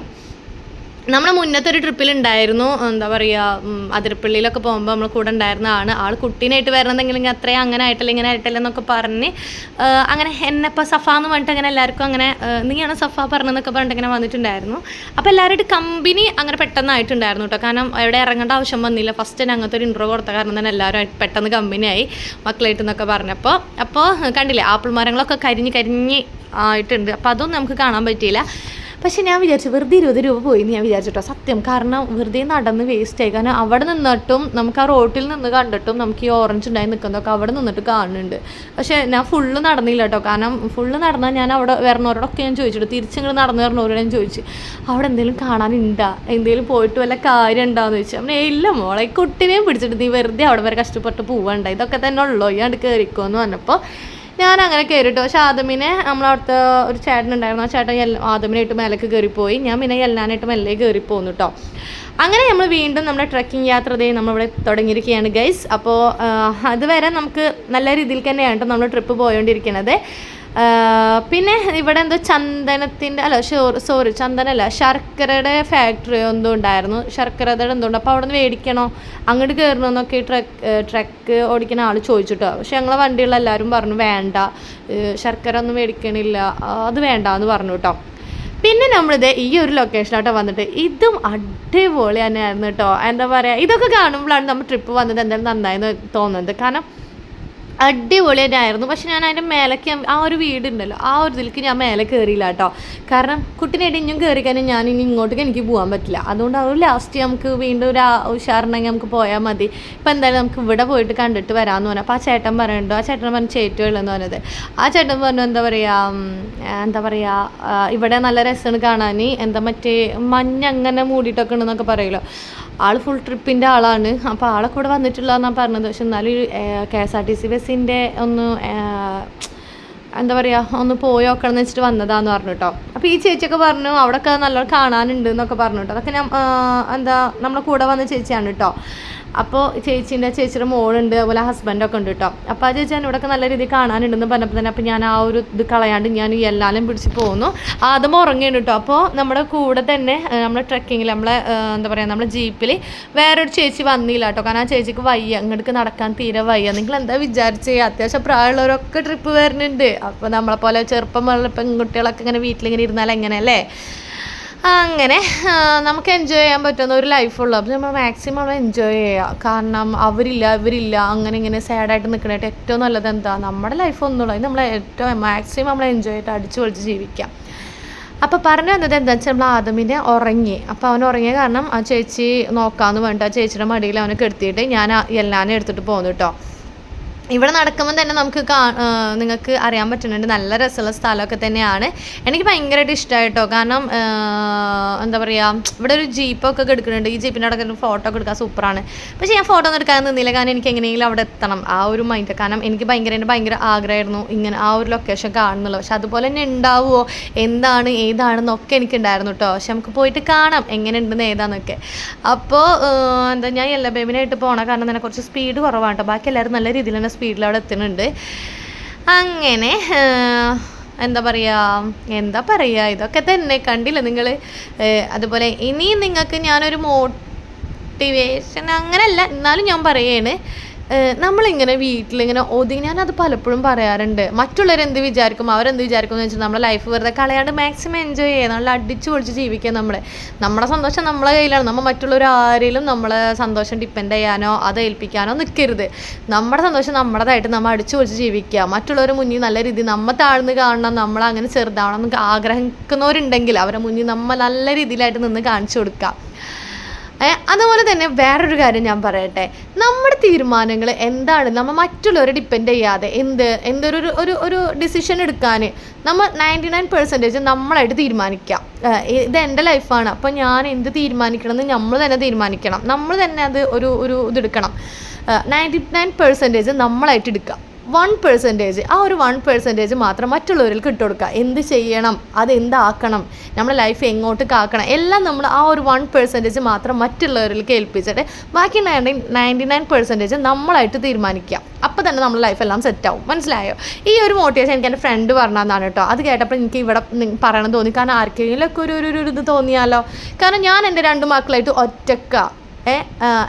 നമ്മൾ മുന്നത്തെ ഒരു ട്രിപ്പിൽ ഉണ്ടായിരുന്നു എന്താ പറയുക അതിരപ്പള്ളിയിലൊക്കെ പോകുമ്പോൾ നമ്മൾ കൂടെ ഉണ്ടായിരുന്ന ആണ് ആൾ കുട്ടീനായിട്ട് വരണമെന്നെങ്കിലും അത്രയും അങ്ങനെ ആയിട്ടില്ല ഇങ്ങനെ ആയിട്ടില്ല എന്നൊക്കെ പറഞ്ഞ് അങ്ങനെ എന്നെ ഇപ്പോൾ സഫ എന്ന് പറഞ്ഞിട്ട് അങ്ങനെ എല്ലാവർക്കും അങ്ങനെ നീയാണ് സഫ പറഞ്ഞതെന്നൊക്കെ പറഞ്ഞിട്ട് ഇങ്ങനെ വന്നിട്ടുണ്ടായിരുന്നു. അപ്പോൾ എല്ലാവരുടെ കമ്പനി അങ്ങനെ പെട്ടെന്നായിട്ടുണ്ടായിരുന്നു കേട്ടോ കാരണം എവിടെ ഇറങ്ങേണ്ട ആവശ്യം വന്നില്ല. ഫസ്റ്റ് തന്നെ അങ്ങനത്തെ ഒരു ഇൻട്രോ കൊടുത്ത കാരണം തന്നെ എല്ലാവരും പെട്ടെന്ന് കമ്പനിയായി മക്കളായിട്ട് എന്നൊക്കെ പറഞ്ഞപ്പോൾ അപ്പോൾ കണ്ടില്ലേ ആപ്പിൾ മരങ്ങളൊക്കെ കരിഞ്ഞ് കരിഞ്ഞ് ആയിട്ടുണ്ട്. അപ്പോൾ അതൊന്നും നമുക്ക് കാണാൻ പറ്റിയില്ല. പക്ഷെ ഞാൻ വിചാരിച്ചു വെറുതെ ഇരുപത് രൂപ പോയി എന്ന് ഞാൻ വിചാരിച്ചിട്ടോ. സത്യം കാരണം വെറുതെ നടന്ന് വേസ്റ്റ് ആയി. കാരണം അവിടെ നിന്നിട്ടും നമുക്ക് ആ റോട്ടിൽ നിന്ന് കണ്ടിട്ടും നമുക്ക് ഈ ഓറഞ്ച് ഉണ്ടായി നിൽക്കുന്നതൊക്കെ അവിടെ നിന്നിട്ട് കാണുന്നുണ്ട്. പക്ഷേ ഞാൻ ഫുള്ള് നടന്നില്ല കേട്ടോ. കാരണം ഫുള്ള് നടന്നാൽ ഞാൻ അവിടെ വരണവരോടൊക്കെ ഞാൻ ചോദിച്ചിട്ട് തിരിച്ചിങ്ങോട്ട് നടന്നു വരണവരോട് ഞാൻ ചോദിച്ചു അവിടെ എന്തെങ്കിലും കാണാനുണ്ടാ? എന്തെങ്കിലും പോയിട്ട് വല്ല കാര്യം ഉണ്ടാന്ന് ചോദിച്ചു. അവനെ ഇല്ല മോളെ കുട്ടിനെയും പിടിച്ചിട്ട് നീ വെറുതെ അവിടെ വരെ കഷ്ടപ്പെട്ട് പോവണ്ട. ഇതൊക്കെ തന്നെ ഉള്ളോ? ഈ അടുത്ത് കയറിക്കോ എന്ന് പറഞ്ഞപ്പോൾ ഞാൻ അങ്ങനെ കയറിട്ടോ പക്ഷെ ആദമിനെ നമ്മളവിടുത്തെ ഒരു ചേട്ടൻ ഉണ്ടായിരുന്നു ആ ചേട്ടൻ ആദമിനായിട്ട് മേലേക്ക് കയറിപ്പോയി. ഞാൻ പിന്നെ എല്ലാനായിട്ട് മെല്ലെ കയറി പോന്നു കേട്ടോ അങ്ങനെ നമ്മൾ വീണ്ടും നമ്മുടെ ട്രക്കിംഗ് യാത്ര ദേ നമ്മളിവിടെ തുടങ്ങിയിരിക്കുകയാണ് ഗൈസ്. അപ്പോൾ അതുവരെ നമുക്ക് നല്ല രീതിയിൽ തന്നെയാണ് കേട്ടോ നമ്മൾ ട്രിപ്പ് പോയോണ്ടിരിക്കുന്നത് ആ, പിന്നെ ഇവിടെ എന്തോ ചന്ദനത്തിന്റെ അല്ല സോറി ചന്ദനല്ല ശർക്കരയുടെ ഫാക്ടറി എന്തോ ഉണ്ടായിരുന്നു. ശർക്കരയുടെ എന്തോ ഉണ്ട്. അപ്പോൾ അവിടെ നിന്ന് മേടിക്കണോ അങ്ങോട്ട് കയറണമെന്നൊക്കെ ഈ ട്രക്ക് ട്രക്ക് ഓടിക്കുന്ന ആൾ ചോദിച്ചിട്ടോ. പക്ഷെ ഞങ്ങളെ വണ്ടികളിൽ എല്ലാവരും പറഞ്ഞു വേണ്ട. ശർക്കര ഒന്നും മേടിക്കണില്ല. അത് വേണ്ട എന്ന് പറഞ്ഞു കേട്ടോ പിന്നെ നമ്മളിത് ഈ ഒരു ലൊക്കേഷനിലോട്ട് വന്നിട്ട്. ഇതും അടിപൊളി തന്നെയായിരുന്നു കേട്ടോ എന്താ പറയുക ഇതൊക്കെ കാണുമ്പോഴാണ് നമ്മൾ ട്രിപ്പ് വന്നത് എന്തായാലും നന്നായി തോന്നുന്നത്. കാരണം അടിപൊളി തന്നെയായിരുന്നു പക്ഷെ ഞാൻ അതിന്റെ മേലേക്ക് ആ ഒരു വീടുണ്ടല്ലോ ആ ഒരു ഇതിലേക്ക് ഞാൻ മേലെ കയറിയില്ല കേട്ടോ. കാരണം കുട്ടീനായിട്ട് ഇനിയും കയറി കഴിഞ്ഞാൽ ഞാൻ ഇനി ഇങ്ങോട്ടേക്ക് എനിക്ക് പോകാൻ പറ്റില്ല. അതുകൊണ്ട് ആ ലാസ്റ്റ് നമുക്ക് വീണ്ടും ഒരു ഉഷാറുണ്ടെങ്കിൽ നമുക്ക് പോയാൽ മതി. ഇപ്പം എന്തായാലും നമുക്ക് ഇവിടെ പോയിട്ട് കണ്ടിട്ട് വരാമെന്ന് പറഞ്ഞു. അപ്പോൾ ആ ചേട്ടൻ പറയുന്നുണ്ട് ആ ചേട്ടൻ പറഞ്ഞു ചേറ്റുകളെന്ന് പറഞ്ഞത്. ആ ചേട്ടൻ പറഞ്ഞു എന്താ പറയുക എന്താ പറയുക ഇവിടെ നല്ല രസമാണ് കാണാൻ. എന്താ മറ്റേ മഞ്ഞ് അങ്ങനെ മൂടിയിട്ടൊക്കെ ഉണ്ടെന്നൊക്കെ പറയുമല്ലോ. ആൾ ഫുൾ ട്രിപ്പിന്റെ ആളാണ്. അപ്പോൾ ആളെ കൂടെ വന്നിട്ടുള്ളതെന്നാണ് പറഞ്ഞത്. പക്ഷെ എന്നാലും K S R T C ബസ്സിന്റെ ഒന്ന് എന്താ പറയുക ഒന്ന് പോയി നോക്കണം എന്ന് വെച്ചിട്ട് വന്നതാന്ന് പറഞ്ഞു കേട്ടോ അപ്പോൾ ഈ ചേച്ചിയൊക്കെ പറഞ്ഞു അവിടെയൊക്കെ നല്ലോണം കാണാനുണ്ട് എന്നൊക്കെ പറഞ്ഞു കേട്ടോ അതൊക്കെ ഞാൻ എന്താ നമ്മളെ കൂടെ വന്ന ചേച്ചിയാണ് കേട്ടോ അപ്പോൾ ചേച്ചീന്റെ ചേച്ചിയുടെ മോളുണ്ട് അതുപോലെ ഹസ്ബൻഡൊക്കെ ഉണ്ട് കേട്ടോ അപ്പോൾ ആ ചേച്ചി എന്നോടൊക്കെ നല്ല രീതിയിൽ കാണാനുണ്ടെന്ന് പറഞ്ഞപ്പോൾ തന്നെ അപ്പോൾ ഞാൻ ആ ഒരു ഇത് കളയാണ്ട് ഞാൻ ഈ എല്ലാലും പിടിച്ച് പോകുന്നു ആദ്യം ഉറങ്ങിയാണ് കേട്ടോ അപ്പോൾ നമ്മുടെ കൂടെ തന്നെ നമ്മുടെ ട്രക്കിങ്ങിൽ നമ്മളെ എന്താ പറയുക നമ്മുടെ ജീപ്പിൽ വേറൊരു ചേച്ചി വന്നില്ല കേട്ടോ കാരണം ആ ചേച്ചിക്ക് വയ്യ അങ്ങോട്ട് നടക്കാൻ തീരെ വയ്യ. നിങ്ങൾ എന്താ വിചാരിച്ചേ? അത്യാവശ്യം പ്രായമുള്ളവരൊക്കെ ട്രിപ്പ് വരുന്നുണ്ട് അപ്പോൾ നമ്മളെ പോലെ ചെറുപ്പമുള്ള പെൺകുട്ടികളൊക്കെ ഇങ്ങനെ വീട്ടിലിങ്ങനെ ഇരുന്നാൽ എങ്ങനെയല്ലേ? അങ്ങനെ നമുക്ക് എൻജോയ് ചെയ്യാൻ പറ്റുന്ന ഒരു ലൈഫുള്ളൂ അപ്പോൾ നമ്മൾ മാക്സിമം നമ്മൾ എൻജോയ് ചെയ്യുക. കാരണം അവരില്ല ഇവരില്ല അങ്ങനെ ഇങ്ങനെ സാഡായിട്ട് നിൽക്കണായിട്ട് ഏറ്റവും നല്ലത് എന്താ? നമ്മുടെ ലൈഫ് ഒന്നുള്ളൂ. അത് നമ്മൾ ഏറ്റവും മാക്സിമം നമ്മൾ എൻജോയ് ചെയ്തിട്ട് അടിച്ചു പൊളിച്ച് ജീവിക്കാം അപ്പോൾ പറഞ്ഞു വന്നത് എന്താ വെച്ചാൽ നമ്മൾ ആദമിനെ ഉറങ്ങി. അപ്പോൾ അവൻ ഉറങ്ങിയ കാരണം ആ ചേച്ചി നോക്കാമെന്ന് പറഞ്ഞിട്ട് ആ ചേച്ചിയുടെ മടിയിൽ അവനെ കെടുത്തിയിട്ട് ഞാൻ എല്ലാനെ എടുത്തിട്ട് പോന്നു കേട്ടോ ഇവിടെ നടക്കുമ്പോൾ തന്നെ നമുക്ക് കാ നിങ്ങൾക്ക് അറിയാൻ പറ്റുന്നുണ്ട്. നല്ല രസമുള്ള സ്ഥലമൊക്കെ തന്നെയാണ്. എനിക്ക് ഭയങ്കരമായിട്ട് ഇഷ്ടമായിട്ടോ കാരണം എന്താ പറയുക ഇവിടെ ഒരു ജീപ്പൊക്കെ എടുക്കുന്നുണ്ട്. ഈ ജീപ്പിന്റെ അവിടെ ഫോട്ടോ ഒക്കെ എടുക്കാൻ സൂപ്പറാണ്. പക്ഷേ ഞാൻ ഫോട്ടോ ഒന്നും എടുക്കാൻ നിന്നില്ല. കാരണം എനിക്ക് എങ്ങനെയെങ്കിലും അവിടെ എത്തണം. ആ ഒരു മൈൻഡ് കാരണം എനിക്ക് ഭയങ്കര ഭയങ്കര ആഗ്രഹമായിരുന്നു ഇങ്ങനെ ആ ഒരു ലൊക്കേഷൻ കാണുന്നുള്ളൂ പക്ഷെ അതുപോലെ തന്നെ ഉണ്ടാവുമോ എന്താണ് ഏതാണെന്നൊക്കെ എനിക്കുണ്ടായിരുന്നു കേട്ടോ പക്ഷെ നമുക്ക് പോയിട്ട് കാണാം. എങ്ങനെ ഉണ്ടെന്ന് ഏതാന്നൊക്കെ അപ്പോൾ എന്താ ഞാൻ എല്ലാ ബേബിനായിട്ട് പോകണം കാരണം തന്നെ കുറച്ച് സ്പീഡ് കുറവാണ് കേട്ടോ ബാക്കി എല്ലാവരും നല്ല രീതിയിൽ തന്നെ സ്പീഡിൽ അവിടെ എത്തുന്നുണ്ട്. അങ്ങനെ എന്താ പറയുക എന്താ പറയുക ഇതൊക്കെ തന്നെ കണ്ടില്ല നിങ്ങൾ അതുപോലെ ഇനിയും നിങ്ങൾക്ക് ഞാനൊരു മോട്ടിവേഷൻ അങ്ങനെയല്ല എന്നാലും ഞാൻ പറയാണ്. ഏഹ് നമ്മളിങ്ങനെ വീട്ടിലിങ്ങനെ ഒതുങ്ങി ഞാനത് പലപ്പോഴും പറയാറുണ്ട്. മറ്റുള്ളവരെന്ത് വിചാരിക്കും അവരെന്ത് വിചാരിക്കും എന്ന് വെച്ചാൽ നമ്മുടെ ലൈഫ് വെറുതെ കളയാണ്ട് മാക്സിമം എൻജോയ് ചെയ്യുക. നല്ല അടിച്ചു പൊളിച്ച് ജീവിക്കുക നമ്മൾ നമ്മുടെ സന്തോഷം നമ്മളെ കയ്യിലാണ്. നമ്മൾ മറ്റുള്ളവർ ആരെങ്കിലും നമ്മളെ സന്തോഷം ഡിപ്പെൻഡ് ചെയ്യാനോ അത് ഏൽപ്പിക്കാനോ നിൽക്കരുത് നമ്മുടെ സന്തോഷം നമ്മുടേതായിട്ട് നമ്മൾ അടിച്ചു പൊളിച്ച് ജീവിക്കുക. മറ്റുള്ളവരുടെ മുന്നിൽ നല്ല രീതിയിൽ നമ്മൾ താഴ്ന്ന് കാണണം നമ്മൾ അങ്ങനെ ചെറുതാവണം എന്നൊക്കെ ആഗ്രഹിക്കുന്നവരുണ്ടെങ്കിൽ അവരെ മുന്നിൽ നമ്മൾ നല്ല രീതിയിലായിട്ട് നിന്ന് കാണിച്ചു കൊടുക്കുക. അതുപോലെ തന്നെ വേറൊരു കാര്യം ഞാൻ പറയട്ടെ. നമ്മുടെ തീരുമാനങ്ങൾ എന്താണ്? നമ്മൾ മറ്റുള്ളവരെ ഡിപ്പെൻഡ് ചെയ്യാതെ എന്ത് എന്തൊരു ഒരു ഒരു ഡിസിഷൻ എടുക്കാൻ നമ്മൾ നയന്റി നയൻ പെർസെന്റേജ് നമ്മളായിട്ട് തീരുമാനിക്കാം. ഇത് എന്റെ ലൈഫാണ് അപ്പോൾ ഞാൻ എന്ത് തീരുമാനിക്കണം എന്ന് നമ്മൾ തന്നെ തീരുമാനിക്കണം. നമ്മൾ തന്നെ അത് ഒരു ഒരു ഇതെടുക്കണം നയന്റി നയൻ പെർസെന്റേജ് നമ്മളായിട്ട് എടുക്കുക വൺ പെർസെന്റേജ് ആ ഒരു വൺ പെർസെന്റേജ് മാത്രം മറ്റുള്ളവർക്ക് കിട്ടുകൊടുക്കുക. കൊടുക്കുക എന്ത് ചെയ്യണം? അത് എന്താക്കണം നമ്മുടെ ലൈഫ് എങ്ങോട്ട് കാക്കണം? എല്ലാം നമ്മൾ ആ ഒരു വൺ പെർസെന്റേജ് മാത്രം മറ്റുള്ളവരിലേക്ക് ഏൽപ്പിച്ചിട്ട് ബാക്കി നയന്റി നയന്റി നയൻ പെർസെന്റേജ് നമ്മളായിട്ട് തീരുമാനിക്കുക. അപ്പോൾ തന്നെ നമ്മുടെ ലൈഫ് എല്ലാം സെറ്റാവും മനസ്സിലായോ? ഈ ഒരു മോട്ടിവേഷൻ എനിക്ക് എന്റെ ഫ്രണ്ട് പറഞ്ഞതാണ് കേട്ടോ. അത് കേട്ടപ്പോൾ എനിക്ക് ഇവിടെ പറയണം തോന്നി. കാരണം ആർക്കെങ്കിലും ഒക്കെ ഒരു ഒരു ഇത് തോന്നിയാലോ? കാരണം ഞാൻ എന്റെ രണ്ട് മക്കളായിട്ട് ഒറ്റക്ക.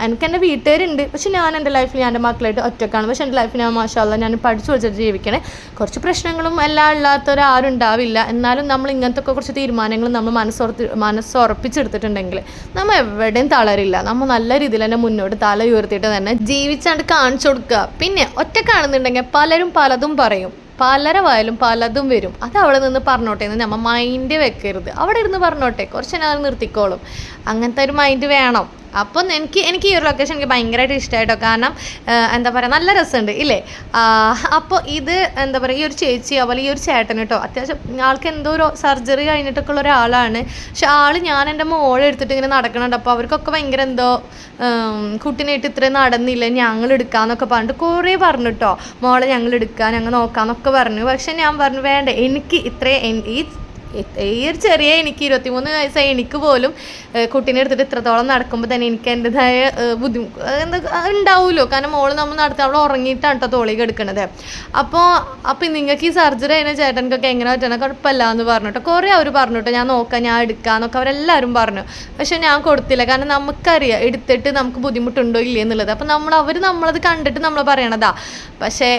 എനിക്ക് എന്റെ വീട്ടുകാരുണ്ട്. പക്ഷെ ഞാൻ എന്റെ ലൈഫിൽ ഞാൻ എന്റെ മക്കളായിട്ട് ഒറ്റക്കാണ്. പക്ഷെ എന്റെ ലൈഫിൽ ഞാൻ മാഷാല്ല ഞാൻ പഠിച്ചു വെച്ചിട്ട് ജീവിക്കണേ. കുറച്ച് പ്രശ്നങ്ങളും എല്ലാം ഇല്ലാത്തവരാരും ഉണ്ടാവില്ല. എന്നാലും നമ്മൾ ഇങ്ങനത്തെ ഒക്കെ കുറച്ച് തീരുമാനങ്ങൾ നമ്മൾ മനസ്സുറത്ത് മനസ്സുറപ്പിച്ചെടുത്തിട്ടുണ്ടെങ്കിൽ നമ്മൾ എവിടെയും തളരില്ല. നമ്മൾ നല്ല രീതിയിൽ തന്നെ മുന്നോട്ട് തല ഉയർത്തിയിട്ട് തന്നെ ജീവിച്ചാണ്ട് കാണിച്ചു കൊടുക്കുക. പിന്നെ ഒറ്റക്കാണെന്നുണ്ടെങ്കിൽ പലരും പലതും പറയും. പലരെ വായാലും പലതും വരും. അത് അവിടെ നിന്ന് പറഞ്ഞോട്ടെ എന്ന് നമ്മൾ മൈൻഡ് വെക്കരുത്. അവിടെ ഇരുന്ന് പറഞ്ഞോട്ടെ. കുറച്ച് നേരം നിർത്തിക്കോളും. അങ്ങനത്തെ ഒരു മൈൻഡ് വേണം. അപ്പം എനിക്ക് എനിക്ക് ഈ ഒരു ലൊക്കേഷൻ എനിക്ക് ഭയങ്കരമായിട്ട് ഇഷ്ടമായിട്ടോ കാരണം എന്താ പറയുക നല്ല രസമുണ്ട് ഇല്ലേ? അപ്പോൾ ഇത് എന്താ പറയുക ഈ ഒരു ചേച്ചി അതുപോലെ ഈ ഒരു ചേട്ടൻ കേട്ടോ അത്യാവശ്യം ആൾക്ക് എന്തോ ഒരു സർജറി കഴിഞ്ഞിട്ടൊക്കെ ഉള്ള ഒരാളാണ്. പക്ഷെ ആൾ ഞാൻ എന്റെ മോളെ എടുത്തിട്ട് ഇങ്ങനെ നടക്കണുണ്ട്. അപ്പോൾ അവർക്കൊക്കെ ഭയങ്കര എന്തോ കുട്ടീനായിട്ട് ഇത്രയും നടന്നില്ല ഞങ്ങൾ എടുക്കാന്നൊക്കെ പറഞ്ഞിട്ട് കുറേ പറഞ്ഞു കേട്ടോ മോളെ ഞങ്ങൾ എടുക്കാൻ ഞങ്ങൾ നോക്കാന്നൊക്കെ പറഞ്ഞു. പക്ഷെ ഞാൻ പറഞ്ഞു വേണ്ട എനിക്ക് ഇത്രയും ഈ ഈ ഒരു ചെറിയ എനിക്ക് ഇരുപത്തിമൂന്ന് വയസ്സായി എനിക്ക് പോലും കുട്ടീനെ എടുത്തിട്ട് ഇത്രത്തോളം നടക്കുമ്പോൾ തന്നെ എനിക്ക് എന്റെതായ ബുദ്ധിമുട്ട് എന്താ ഉണ്ടാവുമല്ലോ കാരണം മോൾ നമ്മൾ നടത്തി അവൾ ഉറങ്ങിയിട്ടാണ് കേട്ടോ തോളിക്ക് എടുക്കണത് അപ്പോൾ അപ്പോൾ നിങ്ങൾക്ക് ഈ സർജറി അതിനെ ചേട്ടനക്കൊക്കെ എങ്ങനെ പറ്റണ കുഴപ്പമില്ല എന്ന് പറഞ്ഞിട്ട് കുറേ അവർ പറഞ്ഞു കേട്ടോ ഞാൻ നോക്കാം ഞാൻ എടുക്കാന്നൊക്കെ അവരെല്ലാവരും പറഞ്ഞു. പക്ഷെ ഞാൻ കൊടുത്തില്ല. കാരണം നമുക്കറിയാം എടുത്തിട്ട് നമുക്ക് ബുദ്ധിമുട്ടുണ്ടോ ഇല്ലേ എന്നുള്ളത്. അപ്പോൾ നമ്മൾ അവർ നമ്മളത് കണ്ടിട്ട് നമ്മൾ പറയണതാ. പക്ഷേ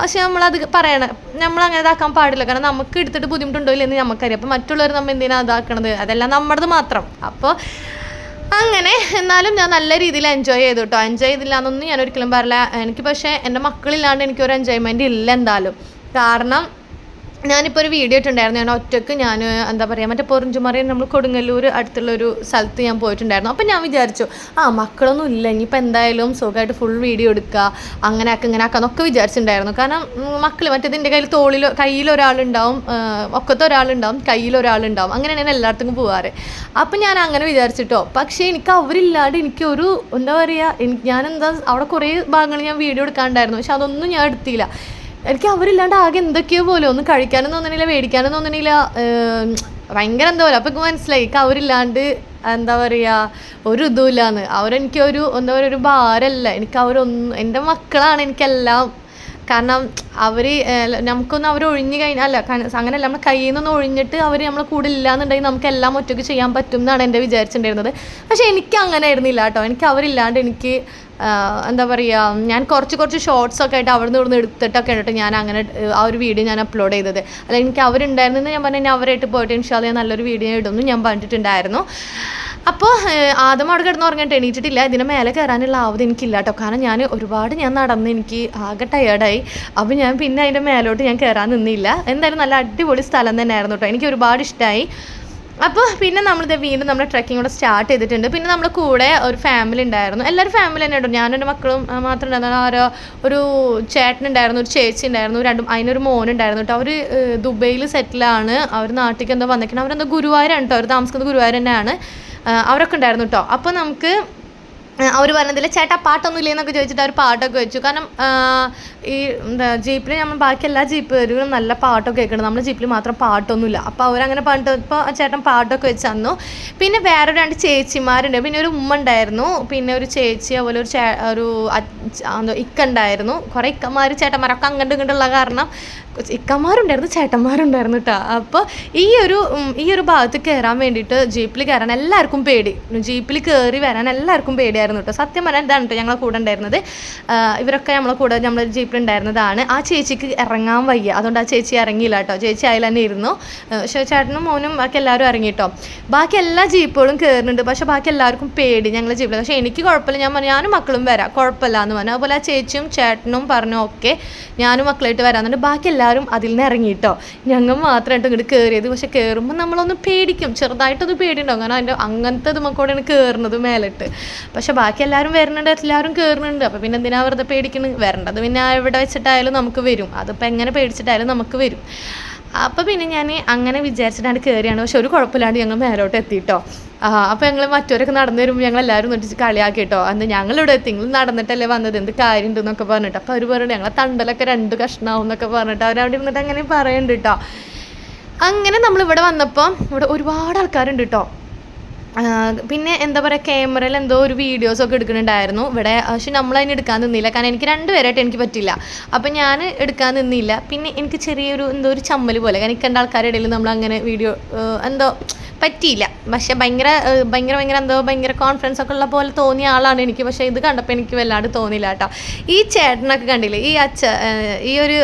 പക്ഷേ നമ്മളത് പറയണ നമ്മൾ അങ്ങനെ ഇതാക്കാൻ പാടില്ല. കാരണം നമുക്ക് എടുത്തിട്ട് ബുദ്ധിമുട്ടുണ്ടോ ഇല്ലെന്ന് നമുക്കറിയാം. അപ്പോൾ മറ്റുള്ളവർ നമ്മൾ എന്തിനാണ് ഇതാക്കണത്? അതെല്ലാം നമ്മുടേത് മാത്രം. അപ്പോൾ അങ്ങനെ എന്നാലും ഞാൻ നല്ല രീതിയിൽ എൻജോയ് ചെയ്തു കേട്ടോ എൻജോയ് ചെയ്തില്ല എന്നൊന്നും ഞാൻ ഒരിക്കലും പറയില്ല. എനിക്ക് പക്ഷേ എന്റെ മക്കളില്ലാണ്ട് എനിക്കൊരു എൻജോയ്മെന്റ് ഇല്ല എന്തായാലും. കാരണം ഞാനിപ്പോൾ ഒരു വീഡിയോ ഇട്ടുണ്ടായിരുന്നു ഞാൻ ഒറ്റയ്ക്ക് ഞാൻ എന്താ പറയുക മറ്റേ പൊറിഞ്ചുമറയിൽ നമ്മൾ കൊടുങ്ങല്ലൂർ അടുത്തുള്ള ഒരു സ്ഥലത്ത് ഞാൻ പോയിട്ടുണ്ടായിരുന്നു. അപ്പോൾ ഞാൻ വിചാരിച്ചു ആ മക്കളൊന്നും ഇല്ല. ഇനിയിപ്പോൾ എന്തായാലും സുഖമായിട്ട് ഫുൾ വീഡിയോ എടുക്കുക അങ്ങനെ ആക്കുക ഇങ്ങനെ ആക്കുക എന്നൊക്കെ വിചാരിച്ചിട്ടുണ്ടായിരുന്നു. കാരണം മക്കൾ മറ്റേതിന്റെ കയ്യിൽ തോളിൽ കയ്യിൽ ഒരാളുണ്ടാവും ഒക്കത്തെ ഒരാളുണ്ടാവും കയ്യിൽ ഒരാളുണ്ടാവും. അങ്ങനെയാണ് ഞാൻ എല്ലായിടത്തും പോകാറ് അപ്പോൾ ഞാൻ അങ്ങനെ വിചാരിച്ചിട്ടോ. പക്ഷേ എനിക്ക് അവരില്ലാണ്ട് എനിക്കൊരു എന്താ പറയുക എനിക്ക് ഞാൻ എന്താ അവിടെ കുറേ ഭാഗങ്ങൾ ഞാൻ വീഡിയോ എടുക്കാണ്ടായിരുന്നു. പക്ഷെ അതൊന്നും ഞാൻ എടുത്തില്ല. എനിക്ക് അവരില്ലാണ്ട് ആകെ എന്തൊക്കെയോ പോലെ. ഒന്നും കഴിക്കാനും തോന്നണില്ല മേടിക്കാനും തോന്നണില്ല. ഭയങ്കര എന്താ പറയുക അപ്പം എനിക്ക് മനസ്സിലായി അവരില്ലാണ്ട് എന്താ പറയുക ഒരു ഇതുമില്ലാന്ന്. അവരെനിക്കൊരു എന്താ പറയുക ഒരു ഭാരമല്ല എനിക്ക് അവരൊന്നും എന്റെ മക്കളാണ് എനിക്കെല്ലാം. കാരണം അവർ നമുക്കൊന്ന് അവർ ഒഴിഞ്ഞു കഴിഞ്ഞാൽ അല്ല അങ്ങനെയല്ല നമ്മുടെ കയ്യിൽ നിന്നൊന്ന് ഒഴിഞ്ഞിട്ട് അവർ നമ്മളെ കൂടെ ഇല്ലാന്നുണ്ടെങ്കിൽ നമുക്ക് എല്ലാം ഒറ്റയ്ക്ക് ചെയ്യാൻ പറ്റും എന്നാണ് എന്റെ വിചാരിച്ചിട്ടുണ്ടായിരുന്നത്. പക്ഷേ എനിക്ക് അങ്ങനെ ആയിരുന്നില്ല കേട്ടോ. എനിക്ക് അവരില്ലാണ്ട് എനിക്ക് എന്താ പറയുക ഞാൻ കുറച്ച് കുറച്ച് ഷോർട്സ് ഒക്കെ ആയിട്ട് അവിടെ നിന്ന് ഇവിടുന്ന് എടുത്തിട്ടൊക്കെ ആയിട്ട് ഞാൻ അങ്ങനെ ആ ഒരു വീഡിയോ ഞാൻ അപ്ലോഡ് ചെയ്തത്. അല്ല എനിക്ക് അവരുണ്ടായിരുന്നെന്ന് ഞാൻ പറഞ്ഞു അവരായിട്ട് പോയിട്ട് ഇൻഷാൽ നല്ലൊരു വീഡിയോ ഇടുന്നു ഞാൻ പറഞ്ഞിട്ടുണ്ടായിരുന്നു. അപ്പോൾ ആദ്യം അവിടെ കിടന്ന് ഉറങ്ങിയിട്ട് എണീറ്റിട്ടില്ല. ഇതിന് മേലെ കയറാനുള്ള ആവത് എനിക്കില്ല കേട്ടോ. കാരണം ഞാൻ ഒരുപാട് ഞാൻ നടന്ന് എനിക്ക് ആകെ ടയേർഡായി അപ്പോൾ ഞാൻ പിന്നെ അതിന്റെ മേലോട്ട് ഞാൻ കയറാൻ നിന്നില്ല. എന്തായാലും നല്ല അടിപൊളി സ്ഥലം തന്നെയായിരുന്നു കേട്ടോ. എനിക്ക് ഒരുപാട് ഇഷ്ടമായി അപ്പോൾ പിന്നെ നമ്മളിത് വീണ്ടും നമ്മുടെ ട്രക്കിംഗ് കൂടെ സ്റ്റാർട്ട് ചെയ്തിട്ടുണ്ട്. പിന്നെ നമ്മുടെ കൂടെ ഒരു ഫാമിലി ഉണ്ടായിരുന്നു. എല്ലാവരും ഫാമിലി തന്നെ ഉണ്ടോ ഞാനെന്റെ മക്കളും മാത്രം ഉണ്ടായിരുന്നു. ഓരോ ഒരു ചേട്ടനുണ്ടായിരുന്നു ഒരു ചേച്ചി ഉണ്ടായിരുന്നു രണ്ടും അതിനൊരു മോനുണ്ടായിരുന്നു കേട്ടോ. അവർ ദുബൈയിൽ സെറ്റിലാണ് അവർ നാട്ടിലേക്ക് എന്തോ വന്നിരിക്കണം അവരെന്തോ ഗുരുവായൂരാണ് കേട്ടോ. അവർ താമസിക്കുന്നത് ഗുരുവായൂർ തന്നെയാണ്. അവരൊക്കെ ഉണ്ടായിരുന്നു കേട്ടോ. അപ്പോൾ നമുക്ക് അവർ പറഞ്ഞതിൽ ചേട്ടാ പാട്ടൊന്നും ഇല്ലേ എന്നൊക്കെ ചോദിച്ചിട്ട് അവർ പാട്ടൊക്കെ വെച്ചു. കാരണം ഈ എന്താ ജീപ്പിൽ നമ്മൾ ബാക്കി എല്ലാ ജീപ്പുകാരും നല്ല പാട്ടൊക്കെ കേൾക്കണം നമ്മുടെ ജീപ്പിൽ മാത്രം പാട്ടൊന്നുമില്ല. അപ്പോൾ അവരങ്ങനെ പാട്ട് ഇപ്പോൾ ചേട്ടൻ പാട്ടൊക്കെ വെച്ച് തന്നു. പിന്നെ വേറെ രണ്ട് ചേച്ചിമാരുണ്ട്. പിന്നെ ഒരു ഉമ്മ ഉണ്ടായിരുന്നു. പിന്നെ ഒരു ചേച്ചി അതുപോലെ ഒരു ചേ ഒരു ഇക്ക ഉണ്ടായിരുന്നു. കുറേ ഇക്കന്മാർ ചേട്ടന്മാരൊക്കെ അങ്ങോട്ടും ഇങ്ങോട്ടുള്ള കാരണം ഇക്കന്മാരുണ്ടായിരുന്നു ചേട്ടന്മാരുണ്ടായിരുന്നു കേട്ടോ അപ്പോൾ ഈ ഒരു ഈ ഒരു ഭാഗത്ത് കയറാൻ വേണ്ടിയിട്ട് ജീപ്പിൽ കയറാൻ എല്ലാവർക്കും പേടി. ജീപ്പിൽ കയറി വരാൻ എല്ലാവർക്കും പേടിയായിരുന്നു കേട്ടോ സത്യം പറഞ്ഞാൽ ഇതാണ് കേട്ടോ ഞങ്ങളെ കൂടെ ഉണ്ടായിരുന്നത്. ഇവരൊക്കെ നമ്മളെ കൂടെ നമ്മൾ ജീപ്പിൽ ഉണ്ടായിരുന്നതാണ് ആ ചേച്ചിക്ക് ഇറങ്ങാൻ വയ്യ. അതുകൊണ്ട് ആ ചേച്ചി ഇറങ്ങിയില്ല കേട്ടോ ചേച്ചി അതിൽ തന്നെ ഇരുന്നു. പക്ഷേ ചേട്ടനും മോനും ബാക്കി എല്ലാവരും ഇറങ്ങി കേട്ടോ ബാക്കി എല്ലാ ജീപ്പുകളും കയറുന്നുണ്ട് പക്ഷേ ബാക്കി എല്ലാവർക്കും പേടി ഞങ്ങൾ ജീപ്പിൽ പക്ഷേ എനിക്ക് കുഴപ്പമില്ല. ഞാൻ പറഞ്ഞു ഞാനും മക്കളും വരാം. കുഴപ്പമില്ല എന്ന് പറഞ്ഞു. അതുപോലെ ആ ചേച്ചിയും ചേട്ടനും പറഞ്ഞു ഓക്കെ ഞാനും മക്കളായിട്ട് വരാമെന്നുണ്ട്. ബാക്കി എല്ലാവരും എല്ലാവരും അതിൽ നിന്ന് ഇറങ്ങിയിട്ടോ. ഞങ്ങൾ മാത്രമായിട്ട് ഇങ്ങോട്ട് കയറിയത് പക്ഷെ കയറുമ്പോൾ നമ്മളൊന്ന് പേടിക്കും. ചെറുതായിട്ടൊന്ന് പേടിയുണ്ടാവും. കാരണം അതിന്റെ അങ്ങനത്തെ ഇതുമക്കോടെയാണ് കയറുന്നത് മേലിട്ട്. പക്ഷെ ബാക്കി എല്ലാവരും വരുന്നുണ്ട് എല്ലാവരും കയറുന്നുണ്ട് അപ്പോൾ പിന്നെ എന്തിനാ വെറുതെ പേടിക്കുന്നത് വരേണ്ടത് പിന്നെ എവിടെ വെച്ചിട്ടായാലും നമുക്ക് വരും. അതിപ്പോൾ എങ്ങനെ പേടിച്ചിട്ടായാലും നമുക്ക് വരും. അപ്പോൾ പിന്നെ ഞാൻ അങ്ങനെ വിചാരിച്ചിട്ടാണ് കയറിയാണ് പക്ഷെ ഒരു കുഴപ്പമില്ലാണ്ട് ഞങ്ങൾ മേലോട്ട് എത്തിയിട്ടോ അപ്പോൾ ഞങ്ങൾ മറ്റവരൊക്കെ നടന്നു വരുമ്പോൾ ഞങ്ങൾ എല്ലാവരും നിന്നിട്ട് കളിയാക്കി കേട്ടോ അന്ന് ഞങ്ങളിവിടെ എത്തി. നിങ്ങൾ നടന്നിട്ടല്ലേ വന്നത്? എന്ത് കാര്യമുണ്ട് എന്നൊക്കെ പറഞ്ഞിട്ട്. അപ്പോൾ അവർ പറഞ്ഞു ഞങ്ങളെ തണ്ടലൊക്കെ രണ്ട് കഷ്ണമാവും എന്നൊക്കെ പറഞ്ഞിട്ട് അവരവിടെ ഇരുന്നിട്ട് അങ്ങനെ പറയുന്നുണ്ട് കേട്ടോ അങ്ങനെ നമ്മളിവിടെ വന്നപ്പോൾ ഇവിടെ ഒരുപാട് ആൾക്കാരുണ്ട് കേട്ടോ പിന്നെ എന്താ പറയുക ക്യാമറയിൽ എന്തോ ഒരു വീഡിയോസ് ഒക്കെ എടുക്കുന്നുണ്ടായിരുന്നു. ഇവിടെ പക്ഷെ നമ്മൾ അതിന് എടുക്കാൻ നിന്നില്ല. കാരണം എനിക്ക് രണ്ടുപേരായിട്ട് എനിക്ക് പറ്റില്ല അപ്പം ഞാൻ എടുക്കാൻ നിന്നില്ല. പിന്നെ എനിക്ക് ചെറിയൊരു എന്തോ ഒരു ചമ്മൽ പോലെ. കാരണം എനിക്ക് കണ്ട ആൾക്കാരുടെ ഇടയിൽ നമ്മൾ അങ്ങനെ വീഡിയോ എന്തോ പറ്റിയില്ല. പക്ഷെ ഭയങ്കര ഭയങ്കര ഭയങ്കര എന്തോ ഭയങ്കര കോൺഫിഡൻസ് ഒക്കെ ഉള്ള പോലെ തോന്നിയ ആളാണ് എനിക്ക്. പക്ഷെ ഇത് കണ്ടപ്പോൾ എനിക്ക് വല്ലാണ്ട് തോന്നിയില്ല കേട്ടോ. ഈ ചേട്ടനൊക്കെ കണ്ടില്ലേ? ഈ അച്ഛ ഈ ഒരു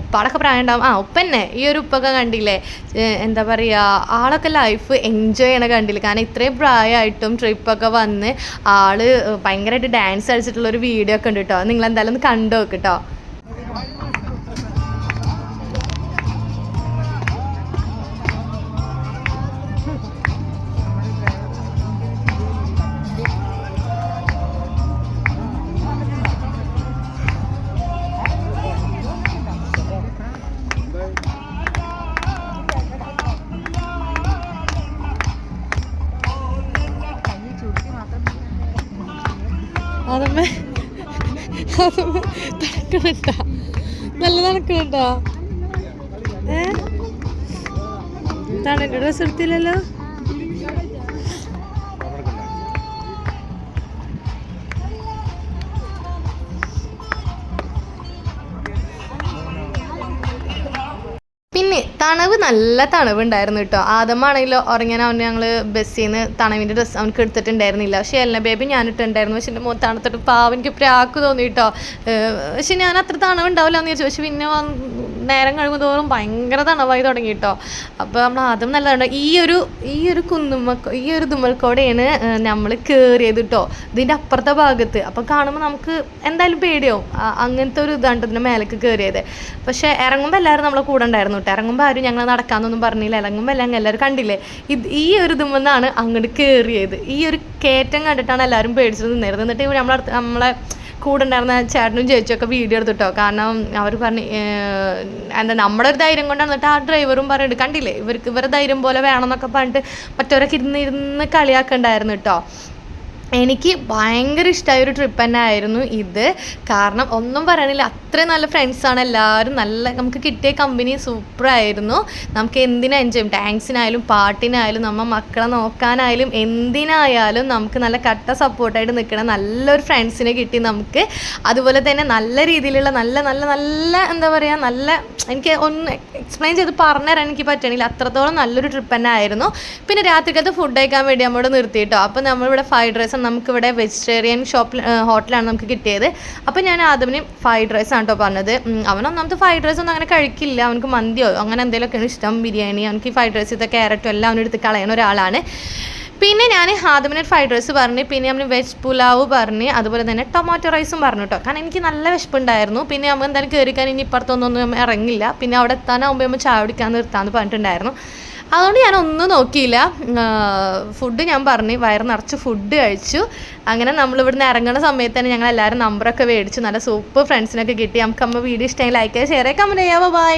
ഉപ്പാടൊക്കെ പ്രായം ഉണ്ടാവും ആ ഉപ്പന്നെ. ഈ ഒരു ഉപ്പൊക്കെ കണ്ടില്ലേ? എന്താ പറയുക ആളൊക്കെ ലൈഫ് എൻജോയ് ചെയ്യണ കണ്ടില്ലേ? കാരണം ഇത്രയും പ്രായമായിട്ടും ട്രിപ്പൊക്കെ വന്ന് ആൾ ഭയങ്കരമായിട്ട് ഡാൻസ് കളിച്ചിട്ടുള്ള ഒരു വീഡിയോ ഒക്കെ ഉണ്ട് കേട്ടോ നിങ്ങൾ എന്തായാലും ഒന്ന് കണ്ടു നോക്ക് കേട്ടോ തണുക്കണട്ടാ നല്ല തണുക്കണട്ടാ ഏ? തണുന്റെ ഡ്രസ് എടുത്തില്ലല്ലോ? നല്ല തണുവുണ്ടായിരുന്നു കേട്ടോ. ആദമാണെങ്കിലോ ഉറങ്ങാൻ അവന് ഞങ്ങൾ ബസ്സിൽ നിന്ന് തണവിന്റെ ഡ്രസ്സ് അവനക്ക് എടുത്തിട്ടുണ്ടായിരുന്നില്ല. പക്ഷേ എല്ലാ ബേബി ഞാൻ ഇട്ടുണ്ടായിരുന്നു പക്ഷെ എന്റെ മുഖത്ത് തണുത്തിട്ട് പാവ എനിക്ക് പ്രാക്ക് തോന്നി കേട്ടോ. പക്ഷെ ഞാൻ അത്ര തണവുണ്ടാവില്ല എന്ന് ചോദിച്ചു പക്ഷെ പിന്നെ നേരം കഴിയുമ്പോൾ തോറും ഭയങ്കര തണവായി തുടങ്ങി കേട്ടോ അപ്പോൾ നമ്മൾ ആദ്യം നല്ലതാണ്. ഈ ഒരു ഈ ഒരു കുന്നുമ്മ ഈ ഒരു തുമ്മൽക്കോടെയാണ് നമ്മൾ കയറിയത് കേട്ടോ ഇതിന്റെ അപ്പുറത്തെ ഭാഗത്ത്. അപ്പോൾ കാണുമ്പോൾ നമുക്ക് എന്തായാലും പേടിയാവും. അങ്ങനത്തെ ഒരു ഇതാണ് ഇതിന്റെ മേലേക്ക് കയറിയത് പക്ഷേ ഇറങ്ങുമ്പോൾ എല്ലാവരും നമ്മളെ കൂടെ ഉണ്ടായിരുന്നു കേട്ടോ ഇറങ്ങുമ്പോൾ ആരും ഞങ്ങൾ നടക്കാമെന്നൊന്നും പറഞ്ഞില്ല. ഇറങ്ങുമ്പോൾ എല്ലാം എല്ലാവരും കണ്ടില്ലേ? ഇത് ഈ ഒരു തുമ്മന്നാണ് അങ്ങോട്ട് കയറിയത് ഈ ഒരു കയറ്റം കണ്ടിട്ടാണ് എല്ലാവരും പേടിച്ചിട്ട് നിന്നിരുന്നത് എന്നിട്ട് നമ്മളെ നമ്മളെ കൂടെ ഉണ്ടായിരുന്ന ചേട്ടനും ചേച്ചിയൊക്കെ വീഡിയോ എടുത്തിട്ടോ. കാരണം അവർ പറഞ്ഞു എന്താ നമ്മുടെ ഒരു ധൈര്യം കൊണ്ടാണ് എന്നിട്ട് ആ ഡ്രൈവറും പറയുന്നുണ്ട് കണ്ടില്ലേ? ഇവർക്ക് ഇവരെ ധൈര്യം പോലെ വേണമെന്നൊക്കെ പറഞ്ഞിട്ട് മറ്റവരൊക്കെ ഇരുന്ന് ഇരുന്ന് കളിയാക്കണ്ടായിരുന്നു കേട്ടോ. എനിക്ക് ഭയങ്കര ഇഷ്ടമായ ഒരു ട്രിപ്പ് തന്നെ ആയിരുന്നു ഇത്. കാരണം ഒന്നും പറയാനില്ല അത്രയും നല്ല ഫ്രണ്ട്സാണ് എല്ലാവരും. നല്ല നമുക്ക് കിട്ടിയ കമ്പനി സൂപ്പറായിരുന്നു നമുക്ക് എന്തിനാ എൻജോയ് ചെയ്യും? ടാങ്ക്സിനായാലും പാട്ടിനായാലും നമ്മൾ മക്കളെ നോക്കാനായാലും എന്തിനായാലും നമുക്ക് നല്ല കട്ട സപ്പോർട്ടായിട്ട് നിൽക്കണ നല്ലൊരു ഫ്രണ്ട്സിനെ കിട്ടി നമുക്ക്. അതുപോലെ തന്നെ നല്ല രീതിയിലുള്ള നല്ല നല്ല നല്ല എന്താ പറയുക നല്ല എനിക്ക് ഒന്ന് എക്സ്പ്ലെയിൻ ചെയ്ത് പറഞ്ഞുതരാൻ എനിക്ക് പറ്റണില്ല. അത്രത്തോളം നല്ലൊരു ട്രിപ്പ് തന്നെ ആയിരുന്നു പിന്നെ രാത്രിക്കകത്ത് ഫുഡ് കഴിക്കാൻ വേണ്ടി നമ്മളോട് നിർത്തിയിട്ടോ. അപ്പോൾ നമ്മളിവിടെ ഫ്രൈഡ് റൈസ് നമുക്കിവിടെ വെജിറ്റേറിയൻ ഷോപ്പിൽ ഹോട്ടലാണ് നമുക്ക് കിട്ടിയത്. അപ്പോൾ ഞാൻ ആദ്യമേ ഫ്രൈഡ് റൈസ് ആണ് കേട്ടോ പറഞ്ഞത്. അവൻ ഒന്നാമത്തെ ഫ്രൈഡ് റൈസ് ഒന്നും അങ്ങനെ കഴിക്കില്ല. അവനക്ക് മന്തിയോ അങ്ങനെ എന്തെങ്കിലുമൊക്കെയാണ് ഇഷ്ടം. ബിരിയാണി അവനക്ക് ഫ്രൈഡ് റൈസ് ക്യാരറ്റും എല്ലാം അവനെടുത്ത് കളയുന്ന ഒരാളാണ്. പിന്നെ ഞാൻ ആദ്യമേ ഫ്രൈഡ് റൈസ് പറഞ്ഞു പിന്നെ നമ്മൾ വെജ് പുലാവ് പറഞ്ഞ് അതുപോലെ തന്നെ ടൊമാറ്റോ റൈസും പറഞ്ഞു കേട്ടോ കാരണം എനിക്ക് നല്ല വിശപ്പുണ്ടായിരുന്നു. പിന്നെ നമ്മൾ എന്തായാലും കയറിക്കാൻ ഇനി ഇപ്പുറത്തൊന്നും ഇറങ്ങില്ല. പിന്നെ അവിടെ എത്താനാകുമ്പോൾ ചായ കുടിക്കാൻ നിർത്താമെന്ന് പറഞ്ഞിട്ടുണ്ടായിരുന്നു. അതുകൊണ്ട് ഞാൻ ഒന്നും നോക്കിയില്ല ഫുഡ് ഞാൻ പറഞ്ഞു. വയറ് നിറച്ച് ഫുഡ് കഴിച്ചു. അങ്ങനെ നമ്മൾ ഇവിടുന്ന് ഇറങ്ങുന്ന സമയത്ത് തന്നെ ഞങ്ങൾ എല്ലാവരും നമ്പറൊക്കെ മേടിച്ചു. നല്ല സൂപ്പർ ഫ്രണ്ട്സിനൊക്കെ കിട്ടി. നമുക്ക് അമ്മ വീഡിയോ ഇഷ്ടമായി ലൈക്ക് ചെയ്യുക ഷെയർ കമന്റ് ചെയ്യാമോ ബൈ